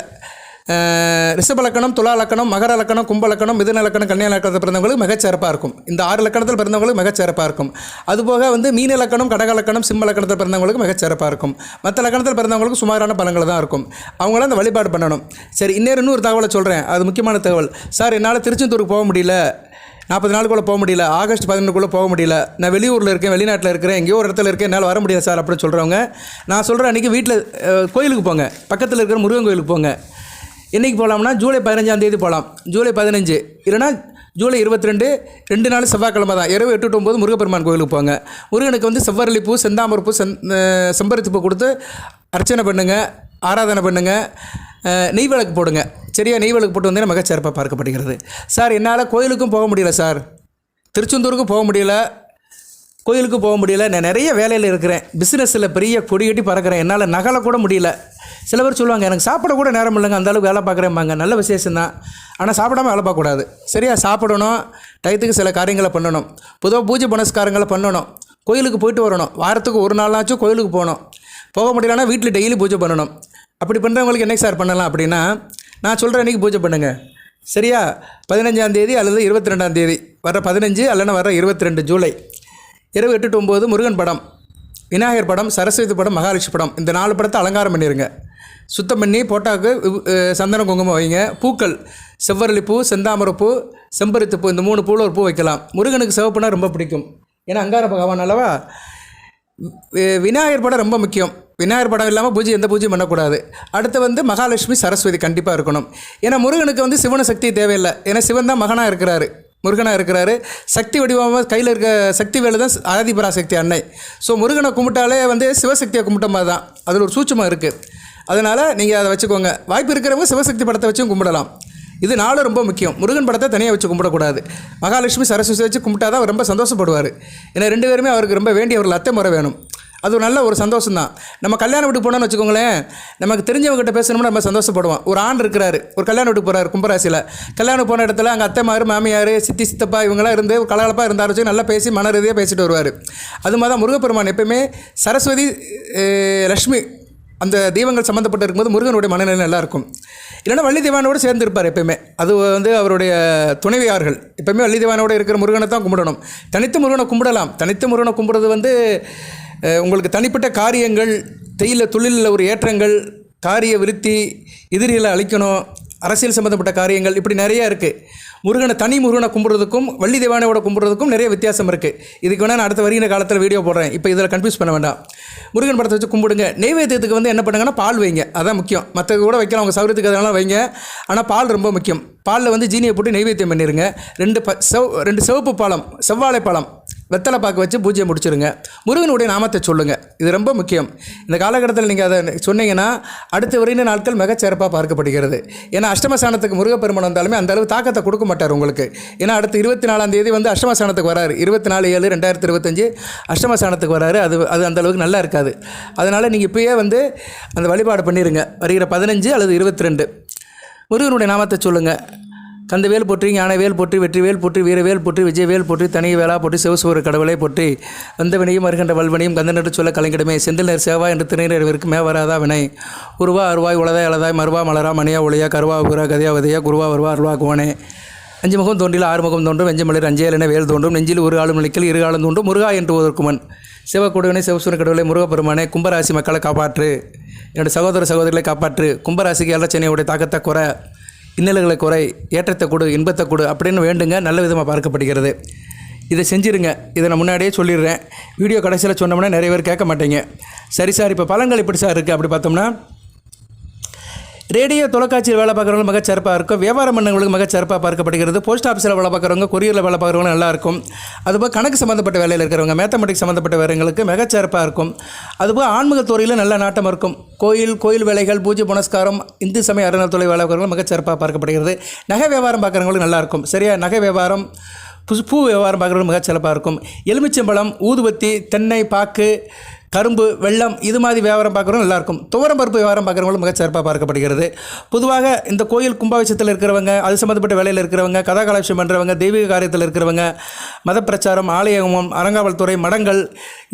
ரிஷப லக்கணம் துலா லக்கணம் மகர லக்கணம் கும்ப லக்கணம் மிதுன லக்கணம் கன்னியா லக்கணத்தில் பிறந்தவங்களுக்கு மிகச்சிறப்பாக இருக்கும். இந்த ஆறு லக்கணத்தில் பிறந்தவங்களுக்கு மிகச்சிறப்பாக இருக்கும். அதுபோக வந்து மீன லக்கணம் கடக லக்கணம் சிம்ம லக்கணத்தில் பிறந்தவங்களுக்கு மிகச்சிறப்பாக இருக்கும். மற்ற லக்கணத்தில் பிறந்தவங்களுக்கு சுமாரான பலங்கள் தான் இருக்கும். அவங்கள அந்த வழிபாடு பண்ணணும். சரி இன்னொரு இன்னொரு தகவலை சொல்கிறேன் அது முக்கியமான தகவல். சார் என்னால் திருச்செந்தூருக்கு போக முடியல. நாற்பது நாளுக்குள்ளே போக முடியல. ஆகஸ்ட் பதினொன்றுக்குள்ளே போக முடியல. நான் வெளியூரில் இருக்கேன் வெளிநாட்டில் இருக்கிறேன் எங்கேயோ ஒரு இடத்துல இருக்கேன் என்னால் வர முடியாது சார் அப்படின்னு சொல்கிறவங்க நான் சொல்கிறேன் அன்றைக்கி வீட்டில் கோயிலுக்கு போங்க. பக்கத்தில் இருக்கிற முருகன் கோயிலுக்கு போங்க. என்றைக்கு போகலாம்னா ஜூலை பதினஞ்சாம் தேதி போகலாம் ஜூலை பதினஞ்சு. இல்லைனா ஜூலை இருபத்தி ரெண்டு ரெண்டு நாள் செவ்வாய்க்கிழமை தான். இரவு எட்டு டு ஒம்பது முருகப்பெருமான் கோயிலுக்கு போங்க. முருகனுக்கு வந்து செவ்வரளி பூ செந்தாமரை பூ செந் செம்பருத்தி பூ கொடுத்து அர்ச்சனை பண்ணுங்கள் ஆராதனை பண்ணுங்கள் நெய் விளக்கு போடுங்க. சரியா? நெய் விளக்கு போட்டு வந்தீங்கன்னா மிகச்சிறப்பாக பார்க்கப்படுகிறது. சார் என்னால் கோயிலுக்கும் போக முடியல சார். திருச்செந்தூருக்கும் போக முடியல. கோயிலுக்கு போக முடியல. நான் நிறைய வேலையில் இருக்கிறேன். பிஸ்னஸில் பெரிய கொடி கட்டி பறக்கிறேன். என்னால் நகலை கூட முடியல. சில பேர் சொல்லுவாங்க எனக்கு சாப்பிட கூட நேரம் இல்லைங்க. அந்த அளவுக்கு வேலை பார்க்குறேம்பாங்க. நல்ல விசேஷம் தான் ஆனால் சாப்பிடாம வேலை பார்க்கக்கூடாது சரியா சாப்பிடணும். டயத்துக்கு சில காரியங்களை பண்ணணும். பொதுவாக பூஜை புனஸ்காரங்களை பண்ணணும். கோயிலுக்கு போயிட்டு வரணும். வாரத்துக்கு ஒரு நாளாச்சும் கோயிலுக்கு போகணும். போக முடியலன்னா வீட்டில் டெய்லி பூஜை பண்ணணும். அப்படி பண்ணுறவங்களுக்கு என்னைக்கு சார் பண்ணலாம் அப்படின்னா நான் சொல்கிற அன்றைக்கி பூஜை பண்ணுங்கள் சரியா? பதினஞ்சாம் தேதி அல்லது இருபத்தி ரெண்டாம் தேதி. வர பதினஞ்சு அல்லனா வர இருபத்தி ரெண்டு ஜூலை. இரவு எட்டு டு ஒம்பது முருகன் படம் விநாயகர் படம் சரஸ்வதி படம் மகாலட்சுமி படம். இந்த நாலு படத்தை அலங்காரம் பண்ணிடுங்க சுத்தம் பண்ணி போட்டாக்கு சந்தனம் சந்தன குங்குமம் வைங்க. பூக்கள் செவ்வரளி பூ செந்தாமரை பூ செம்பருத்தி பூ இந்த மூணு பூவில் ஒரு பூ வைக்கலாம். முருகனுக்கு சிவப்புனா ரொம்ப பிடிக்கும். ஏன்னா அங்கார பகவான் அல்லவா விநாயகர் படம் ரொம்ப முக்கியம். விநாயகர் படம் இல்லாமல் பூஜை எந்த பூஜையும் பண்ணக்கூடாது. அடுத்து வந்து மகாலட்சுமி சரஸ்வதி கண்டிப்பாக இருக்கணும். ஏன்னா முருகனுக்கு வந்து சிவன சக்தி தேவையில்லை. ஏன்னா சிவன் தான் மகனாக இருக்கிறாரு. முருகனாக இருக்கிறாரு. சக்தி வடிவமாக கையில் இருக்க சக்தி வேலை தான் ஆதிபராசக்தி அன்னை. ஸோ முருகனை கும்பிட்டாலே வந்து சிவசக்தியை கும்பிட்ட மாதிரி தான். அதில் ஒரு சூட்சமாக இருக்குது அதனால் நீங்கள் அதை வச்சுக்கோங்க. வாய்ப்பு இருக்கிறவங்க சிவசக்தி படத்தை வச்சும் கும்பிடலாம். இது நாளும் ரொம்ப முக்கியம். முருகன் படத்தை தனியாக வச்சு கும்பிடக்கூடாது. மகாலட்சுமி சரஸ்வதி வச்சு கும்பிட்டா தான் ரொம்ப சந்தோஷப்படுவார். ஏன்னா ரெண்டு பேருமே அவருக்கு ரொம்ப வேண்டியவர்கள். அத்தை முறை வேணும். அது ஒரு நல்ல ஒரு சந்தோஷம் தான் நம்ம கல்யாண வீட்டுக்கு போனோம்னு வச்சுக்கோங்களேன் நமக்கு தெரிஞ்சவங்ககிட்ட பேசணும்னா நம்ம சந்தோஷப்படுவோம். ஒரு ஆண் இருக்கிறாரு ஒரு கல்யாண வீட்டுக்கு போகிறாரு கும்பராசியில். கல்யாணம் போன இடத்துல அங்கே அத்தைமார் மாமியார் சித்தி சித்தப்பா இவங்களாம் இருந்து கலகலப்பாக இருந்தார் வச்சு நல்லா பேசி மன ரீதியாக பேசிட்டு வருவார். அது மாதிரி தான் முருகப்பெருமான் எப்பயுமே சரஸ்வதி லக்ஷ்மி அந்த தெய்வங்கள் சம்மந்தப்பட்டு இருக்கும்போது முருகனுடைய மனநிலை நல்லா இருக்கும். இல்லைன்னா வள்ளி தெய்வானோடு சேர்ந்து இருப்பார் எப்பயுமே. அது வந்து அவருடைய துணைவியார்கள். எப்பயுமே வள்ளி தெய்வானோடு இருக்கிற முருகனை தான் கும்பிடணும். தனித்து முருகனை கும்பிடலாம். தனித்து முருகனை கும்பிடுறது வந்து உங்களுக்கு தனிப்பட்ட காரியங்கள் தெயில தொழிலில் ஒரு ஏற்றங்கள் காரிய விருத்தி எதிரிகளை அழிக்கணும் அரசியல் சம்மந்தப்பட்ட காரியங்கள் இப்படி நிறையா இருக்குது முருகனை தனி முருகனை கும்பிட்றதுக்கும் வள்ளி தேவானையோட கும்பிட்றதுக்கும் நிறைய வித்தியாசம் இருக்குது இதுக்கு வேணால் நான் அடுத்த வருகிற காலத்தில் வீடியோ போடுறேன். இப்போ இதில் கன்ஃபியூஸ் பண்ண வேண்டாம். முருகன் படத்தை வச்சு கும்பிடுங்க. நெய்வேத்தியத்துக்கு வந்து என்ன பண்ணுங்கன்னா பால் வைங்க. அதான் முக்கியம். மற்ற கூட வைக்கலாம். அவங்க சௌரியத்துக்கு அதெல்லாம் வைங்க. ஆனால் பால் ரொம்ப முக்கியம். பாலில் வந்து ஜீனியை போட்டு நெய்வேத்தியம் பண்ணிடுங்க ரெண்டு ப செவ் ரெண்டு சிவப்பு பழம் செவ்வாழை பழம் வெத்தலை பாக்கு வச்சு பூஜையை முடிச்சிருங்க. முருகனுடைய நாமத்தை சொல்லுங்கள் இது ரொம்ப முக்கியம். இந்த காலகட்டத்தில் நீங்கள் அதை சொன்னீங்கன்னா அடுத்த வருகிற நாட்கள் மிகச்சிறப்பாக பார்க்கப்படுகிறது. ஏன்னா அஷ்டமஸ்தானத்துக்கு முருகப்பெருமன் வந்தாலுமே அந்த அளவு தாக்கத்தை கொடுக்க மாட்டார் உங்களுக்கு. ஏன்னா அடுத்து இருபத்தி நாலாம் தேதி வந்து அஷ்டமஸ்தானத்துக்கு வராரு. இருபத்தி நாலு ஏழு ரெண்டாயிரத்தி இருபத்தஞ்சு அஷ்டமஸ்தானத்துக்கு வராரு. அது அது அந்த அளவுக்கு நல்லா இருக்காது. அதனால் நீங்கள் இப்போயே வந்து அந்த வழிபாடு பண்ணிடுங்க வருகிற பதினஞ்சு அல்லது இருபத்தி ரெண்டு. முருகனுடைய நாமத்தை சொல்லுங்கள் கந்தவேல் போற்றி ஞானவேல் போற்றி வெற்றிவேல் போற்றி வீரவேல் போற்றி விஜயவேல் போற்றி தனி வேளா போற்றி சிவசுவர கடவுளை போற்றி வந்த வினையும் வருகின்ற வல்வனையும் கந்தனென்று சொல்ல கலைஞடமே. செந்தில்நர் சேவா என்று திருநீரவிற்கு மே வராதா வினை. உருவா அருவாய் உளதாய் அலதாய் மருவா மலரா மணியா ஒளியா கருவா உரா கதையா வதையா குருவா வருவா அருவா குவனே. அஞ்சு முகம் தோன்றில் ஆறு முகம் தோன்றும் வெஞ்சமலர் அஞ்சேலென வேல் தோன்றும் நெஞ்சில் ஒரு ஆளும் நிலைக்கில் இரு ஆளும் தோன்றும் முருகா என்று ஓதற்குமன் சிவக்குடவனை சிவசூர கடவுளை முருகப்பெருமானே கும்பராசி மக்களை காப்பாற்று. என்னுடைய சகோதர சகோதரிகளை காப்பாற்று. கும்பராசிக்கு எல்லச்சனையுடைய தாக்கத்தை குறை. இன்னல்களை குறை ஏற்றத்தை கொடு இன்பத்தை கொடு அப்படின்னு வேண்டுங்க நல்ல விதமாக பார்க்கப்படுகிறது. இதை செஞ்சிருங்க. இதை நான் முன்னாடியே சொல்லிடுறேன். வீடியோ கடைசியில் சொன்னோம்னா நிறைய பேர் கேட்க மாட்டேங்க. சரி சார் இப்போ பழங்கள் எப்படி சார் இருக்குது அப்படி பார்த்தோம்னா ரேடியோ தொலைக்காட்சியில் வேலை பார்க்குறவங்க மிகச்சிறப்பாக இருக்கும். வியாபாரம் பண்ணவங்களுக்கு மிகச்சிறப்பாக பார்க்கப்படுகிறது. போஸ்ட் ஆஃபீஸில் வேலை பார்க்குறவங்க கொரியரில் வேலை பார்க்குறவங்க நல்லா இருக்கும். அதுபோல் கணக்கு சம்மந்தப்பட்ட வேலையில் இருக்கிறவங்க மேத்தமெட்டிக்ஸ் சம்மந்தப்பட்ட வேலைங்களுக்கு மிகச்சிறப்பாக இருக்கும். அதுபோல் ஆன்மீக துறையில் நல்ல நாட்டம் இருக்கும். கோயில் கோயில் வேலைகள் பூஜை புனஸ்காரம் இந்து சமய அறநிலைத்துறை வேலை பார்க்குறவங்க மிகச்சிறப்பாக பார்க்கப்படுகிறது. நகை வியாபாரம் பார்க்குறவங்களுக்கு நல்லா இருக்கும். சரியா? நகை வியாபாரம் புது பூ வியாபாரம் பார்க்குறவங்க மிகச்சிறப்பாக இருக்கும். எலுமிச்சம்பழம் ஊதுபத்தி தென்னை பாக்கு கரும்பு வெள்ளம் இது மாதிரி வியாபாரம் பார்க்குறவங்க நல்லாயிருக்கும். துவரம் பருப்பு வியாபாரம் பார்க்குறவங்களும் மிகச்சிறப்பாக பார்க்கப்படுகிறது. பொதுவாக இந்த கோயில் கும்பாபிஷத்தில் இருக்கிறவங்க அது சம்மந்தப்பட்ட வேலையில் இருக்கிறவங்க கதாகலாட்சியம் பண்ணுறவங்க தெய்வீக காரியத்தில் இருக்கிறவங்க மத பிரச்சாரம் ஆலயமும் அறங்காவல்துறை மடங்கள்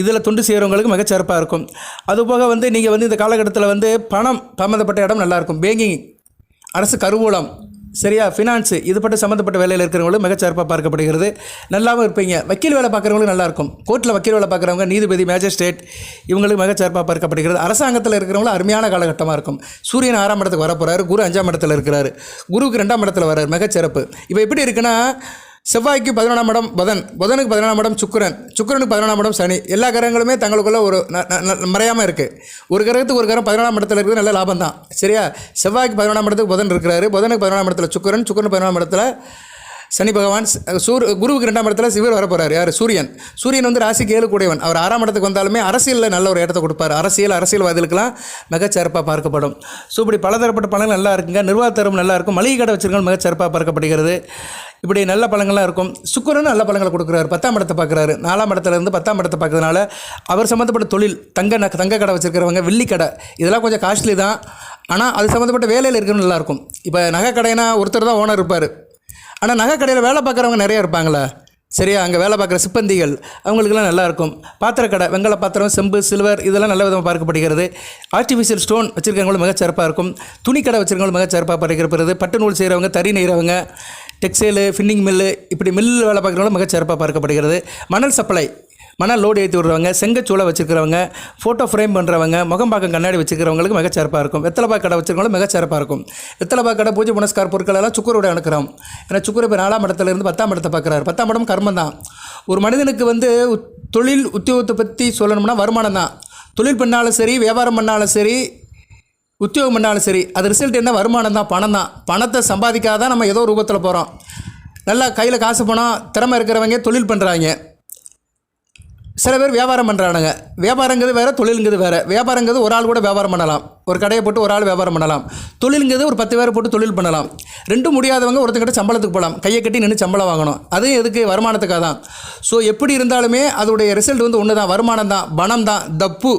இதில் தொண்டு செய்கிறவங்களுக்கு மிகச்சிறப்பாக இருக்கும். அதுபோக வந்து நீங்கள் வந்து இந்த காலகட்டத்தில் வந்து பணம் சம்மந்தப்பட்ட இடம் நல்லாயிருக்கும். பேங்கிங் அரசு கருவூலம் சரியா? ஃபினான்ஸு இது பட்ட சம்மந்தப்பட்ட வேலையில் இருக்கிறவங்களும் மிகச்சிறப்பாக பார்க்கப்படுகிறது. நல்லாவும் இருப்பீங்க. வக்கீல் வேலை பார்க்குறவங்களும் நல்லாயிருக்கும். கோர்ட்டில் வக்கீல் வேலை பார்க்குறவங்க நீதிபதி மேஜிஸ்ட்ரேட் இவங்களுக்கு மிகச்சிறப்பாக பார்க்கப்படுகிறது. அரசாங்கத்தில் இருக்கிறவங்களும் அருமையான காலகட்டமாக இருக்கும். சூரியன் ஆறாம் இடத்துக்கு வரப்போகிறாரு குரு அஞ்சாம் இடத்துல இருக்கிறாரு. குருவுக்கு ரெண்டாம் இடத்துல வர்றாரு. மிகச்சிறப்பு இப்போ எப்படி இருக்குன்னா செவ்வாய்க்கு பதினொன்றாம் இடம் புதன் புதனுக்கு பதினொன்றாம் இடம் சுக்கரன் சுக்கரனுக்கு பதினொன்றாம் இடம் சனி. எல்லா கிரகங்களுமே தங்களுக்குள்ள ஒரு மறையாமல் இருக்குது ஒரு கிரகத்துக்கு ஒரு கிரகம் பதினொன்றாம் இடத்துல இருக்குது நல்ல லாபம் தான். சரியா? செவ்வாய்க்கு பதினொன்றாம் இடத்துக்கு புதன் இருக்கிறாரு. புதனுக்கு பதினொன்றாம் இடத்துல சுக்கிரன் சுக்கரன் பதினொன்றாம் இடத்துல சனி பகவான். சூர் குருவுக்கு ரெண்டாம் இடத்துல சிவர் வரப்போகிறார் யார்? சூரியன். சூரியன் வந்து ராசிக்கு ஏழு கூடையவன். அவர் ஆறாம் இடத்துக்கு வந்தாலுமே அரசியலில் நல்ல ஒரு இடத்த கொடுப்பார். அரசியல் அரசியல்வாதிகளுக்கெல்லாம் மிகச்சிறப்பாக பார்க்கப்படும். ஸோ இப்படி பலதரப்பட்ட பலன் நல்லா இருக்குங்க. நிர்வாகத்தரம் நல்லா இருக்கும். மளிகை கடை வச்சிருக்கவங்க மிகச்சிறப்பாக பார்க்கப்படுகிறது. இப்படி நல்ல பழங்கள்லாம் இருக்கும். சுக்கரன் நல்ல பழங்களை கொடுக்குறாரு. பத்தாம் இடத்தை பார்க்குறாரு. நாலாம் இடத்துலேருந்து பத்தாம் இடத்தை பார்க்கறதுனால அவர் சம்மந்தப்பட்ட தொழில் தங்க ந தங்க கடை வச்சுருக்கிறவங்க வெள்ளி கடை இதெல்லாம் கொஞ்சம் காஸ்ட்லி தான். ஆனால் அது சம்மந்தப்பட்ட வேலையில் இருக்கணும் நல்லாயிருக்கும் இப்போ நகை கடைனா ஒருத்தர் தான் ஓனர் இருப்பார். ஆனால் நகை கடையில் வேலை பார்க்குறவங்க நிறைய இருப்பாங்களா சரியா? அங்கே வேலை பார்க்குற சிப்பந்திகள் அவங்களுக்கெல்லாம் நல்லா இருக்கும். பாத்திர கடை வெங்கல பாத்திரம் செம்பு சில்வர் இதெல்லாம் நல்ல விதமாக பார்க்கப்படுகிறது. ஆர்டிஃபிஷியல் ஸ்டோன் வச்சுருக்கவங்களும் மிகச்சிறப்பாக இருக்கும். துணிக்கடை வச்சுருக்கவங்களும் மிகச்சிறப்பாக பார்க்கப்படுகிறது பட்டு நூல் செய்கிறவங்க தறி நெய்கிறவங்க டெக்ஸ்டைலு ஃபின்னிங் மில்லு இப்படி மில்லு வேலை பார்க்குறவங்களும் மிக சிறப்பாக பார்க்கப்படுகிறது. மணல் சப்ளை மணல் லோடு ஏற்றி விடுறவங்க செங்கச்சூளை வச்சுருக்கிறவங்க ஃபோட்டோ ஃப்ரேம் பண்ணுறவங்க முகம்பாக்கம் கண்ணாடி வச்சுக்கிறவங்களுக்கு மிகச்சிறப்பாக இருக்கும். வெத்தலைப்பா கடை வச்சுருக்கவங்களும் மிகச்சிறப்பாக இருக்கும். வெத்தலைப்பா கடை பூஜை புனஸ்கார் பொருட்கள் எல்லாம் சுக்கரோட அனுக்கிறோம் ஏன்னா சுக்கர இப்போ நாலாம் இடத்துலேருந்து பத்தாம் இடத்தை பார்க்குறாரு. பத்தாம் இடம் கர்மம் தான். ஒரு மனிதனுக்கு வந்து தொழில் உத்தியோகத்தை பற்றி சொல்லணும்னா வருமானம் தான். தொழில் பண்ணாலும் சரி வியாபாரம் பண்ணாலும் சரி உத்தியோகம் பண்ணாலும் சரி அது ரிசல்ட் என்ன வருமானம் தான் பணம் தான். பணத்தை சம்பாதிக்காதான் நம்ம ஏதோ ரூபத்தில் போகிறோம் நல்லா கையில் காசு பணம் திறமை இருக்கிறவங்க தொழில் பண்ணுறாங்க சில பேர் வியாபாரம் பண்ணுறானுங்க வியாபாரங்கிறது வேறு தொழிலுங்கிறது வேறு. வியாபாரங்கிறது ஒரு ஆள் கூட வியாபாரம் பண்ணலாம். ஒரு கடையை போட்டு ஒரு ஆள் வியாபாரம் பண்ணலாம். தொழிலுங்கிறது ஒரு பத்து பேர் போட்டு தொழில் பண்ணலாம். ரெண்டும் முடியாதவங்க ஒருத்தங்கிட்ட சம்பளத்துக்கு போகலாம் கையை கட்டி நின்று சம்பளம் வாங்கணும். அதுவும் எதுக்கு? வருமானத்துக்காக தான். ஸோ எப்படி இருந்தாலுமே அதோடைய ரிசல்ட் வந்து ஒன்று தான் வருமானம் தான். பணம் தான். தப்பு.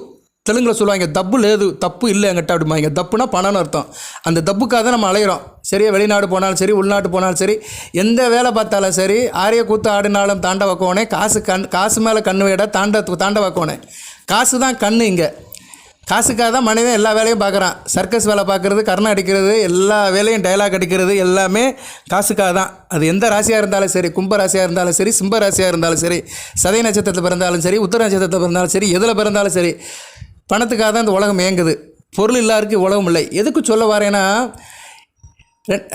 தெலுங்கில் சொல்லுவாங்க தப்பு லேது தப்பு இல்லை எங்கிட்ட அப்படிம்பாங்க. தப்புனா பணம்னு அர்த்தம். அந்த தப்புக்காக தான் நம்ம அலையிறோம். சரியா வெளிநாடு போனாலும் சரி உள்நாட்டு போனாலும் சரி எந்த வேலை பார்த்தாலும் சரி ஆரிய கூத்து ஆடினாலும் தாண்ட வைக்கோனே காசு கண் காசு மேலே கண்ணு விட தாண்ட தாண்ட வைக்கோனே. காசு தான் கண் இங்கே. காசுக்காக தான் மனிதன் எல்லா வேலையும் பார்க்குறான். சர்க்கஸ் வேலை பார்க்குறது கர்ணம் அடிக்கிறது எல்லா வேலையும் டைலாக் அடிக்கிறது எல்லாமே காசுக்காக தான். அது எந்த ராசியாக இருந்தாலும் சரி கும்ப ராசியாக இருந்தாலும் சரி சிம்ப ராசியாக இருந்தாலும் சரி சதய நட்சத்திரத்தில் பிறந்தாலும் சரி உத்தர நட்சத்திரத்தில் பிறந்தாலும் சரி எதில் பிறந்தாலும் சரி பணத்துக்காக தான் இந்த உலகம் இயங்குது பொருள் இல்லாருக்கு உலகம் இல்லை. எதுக்கு சொல்ல வரேன்னா ரெ-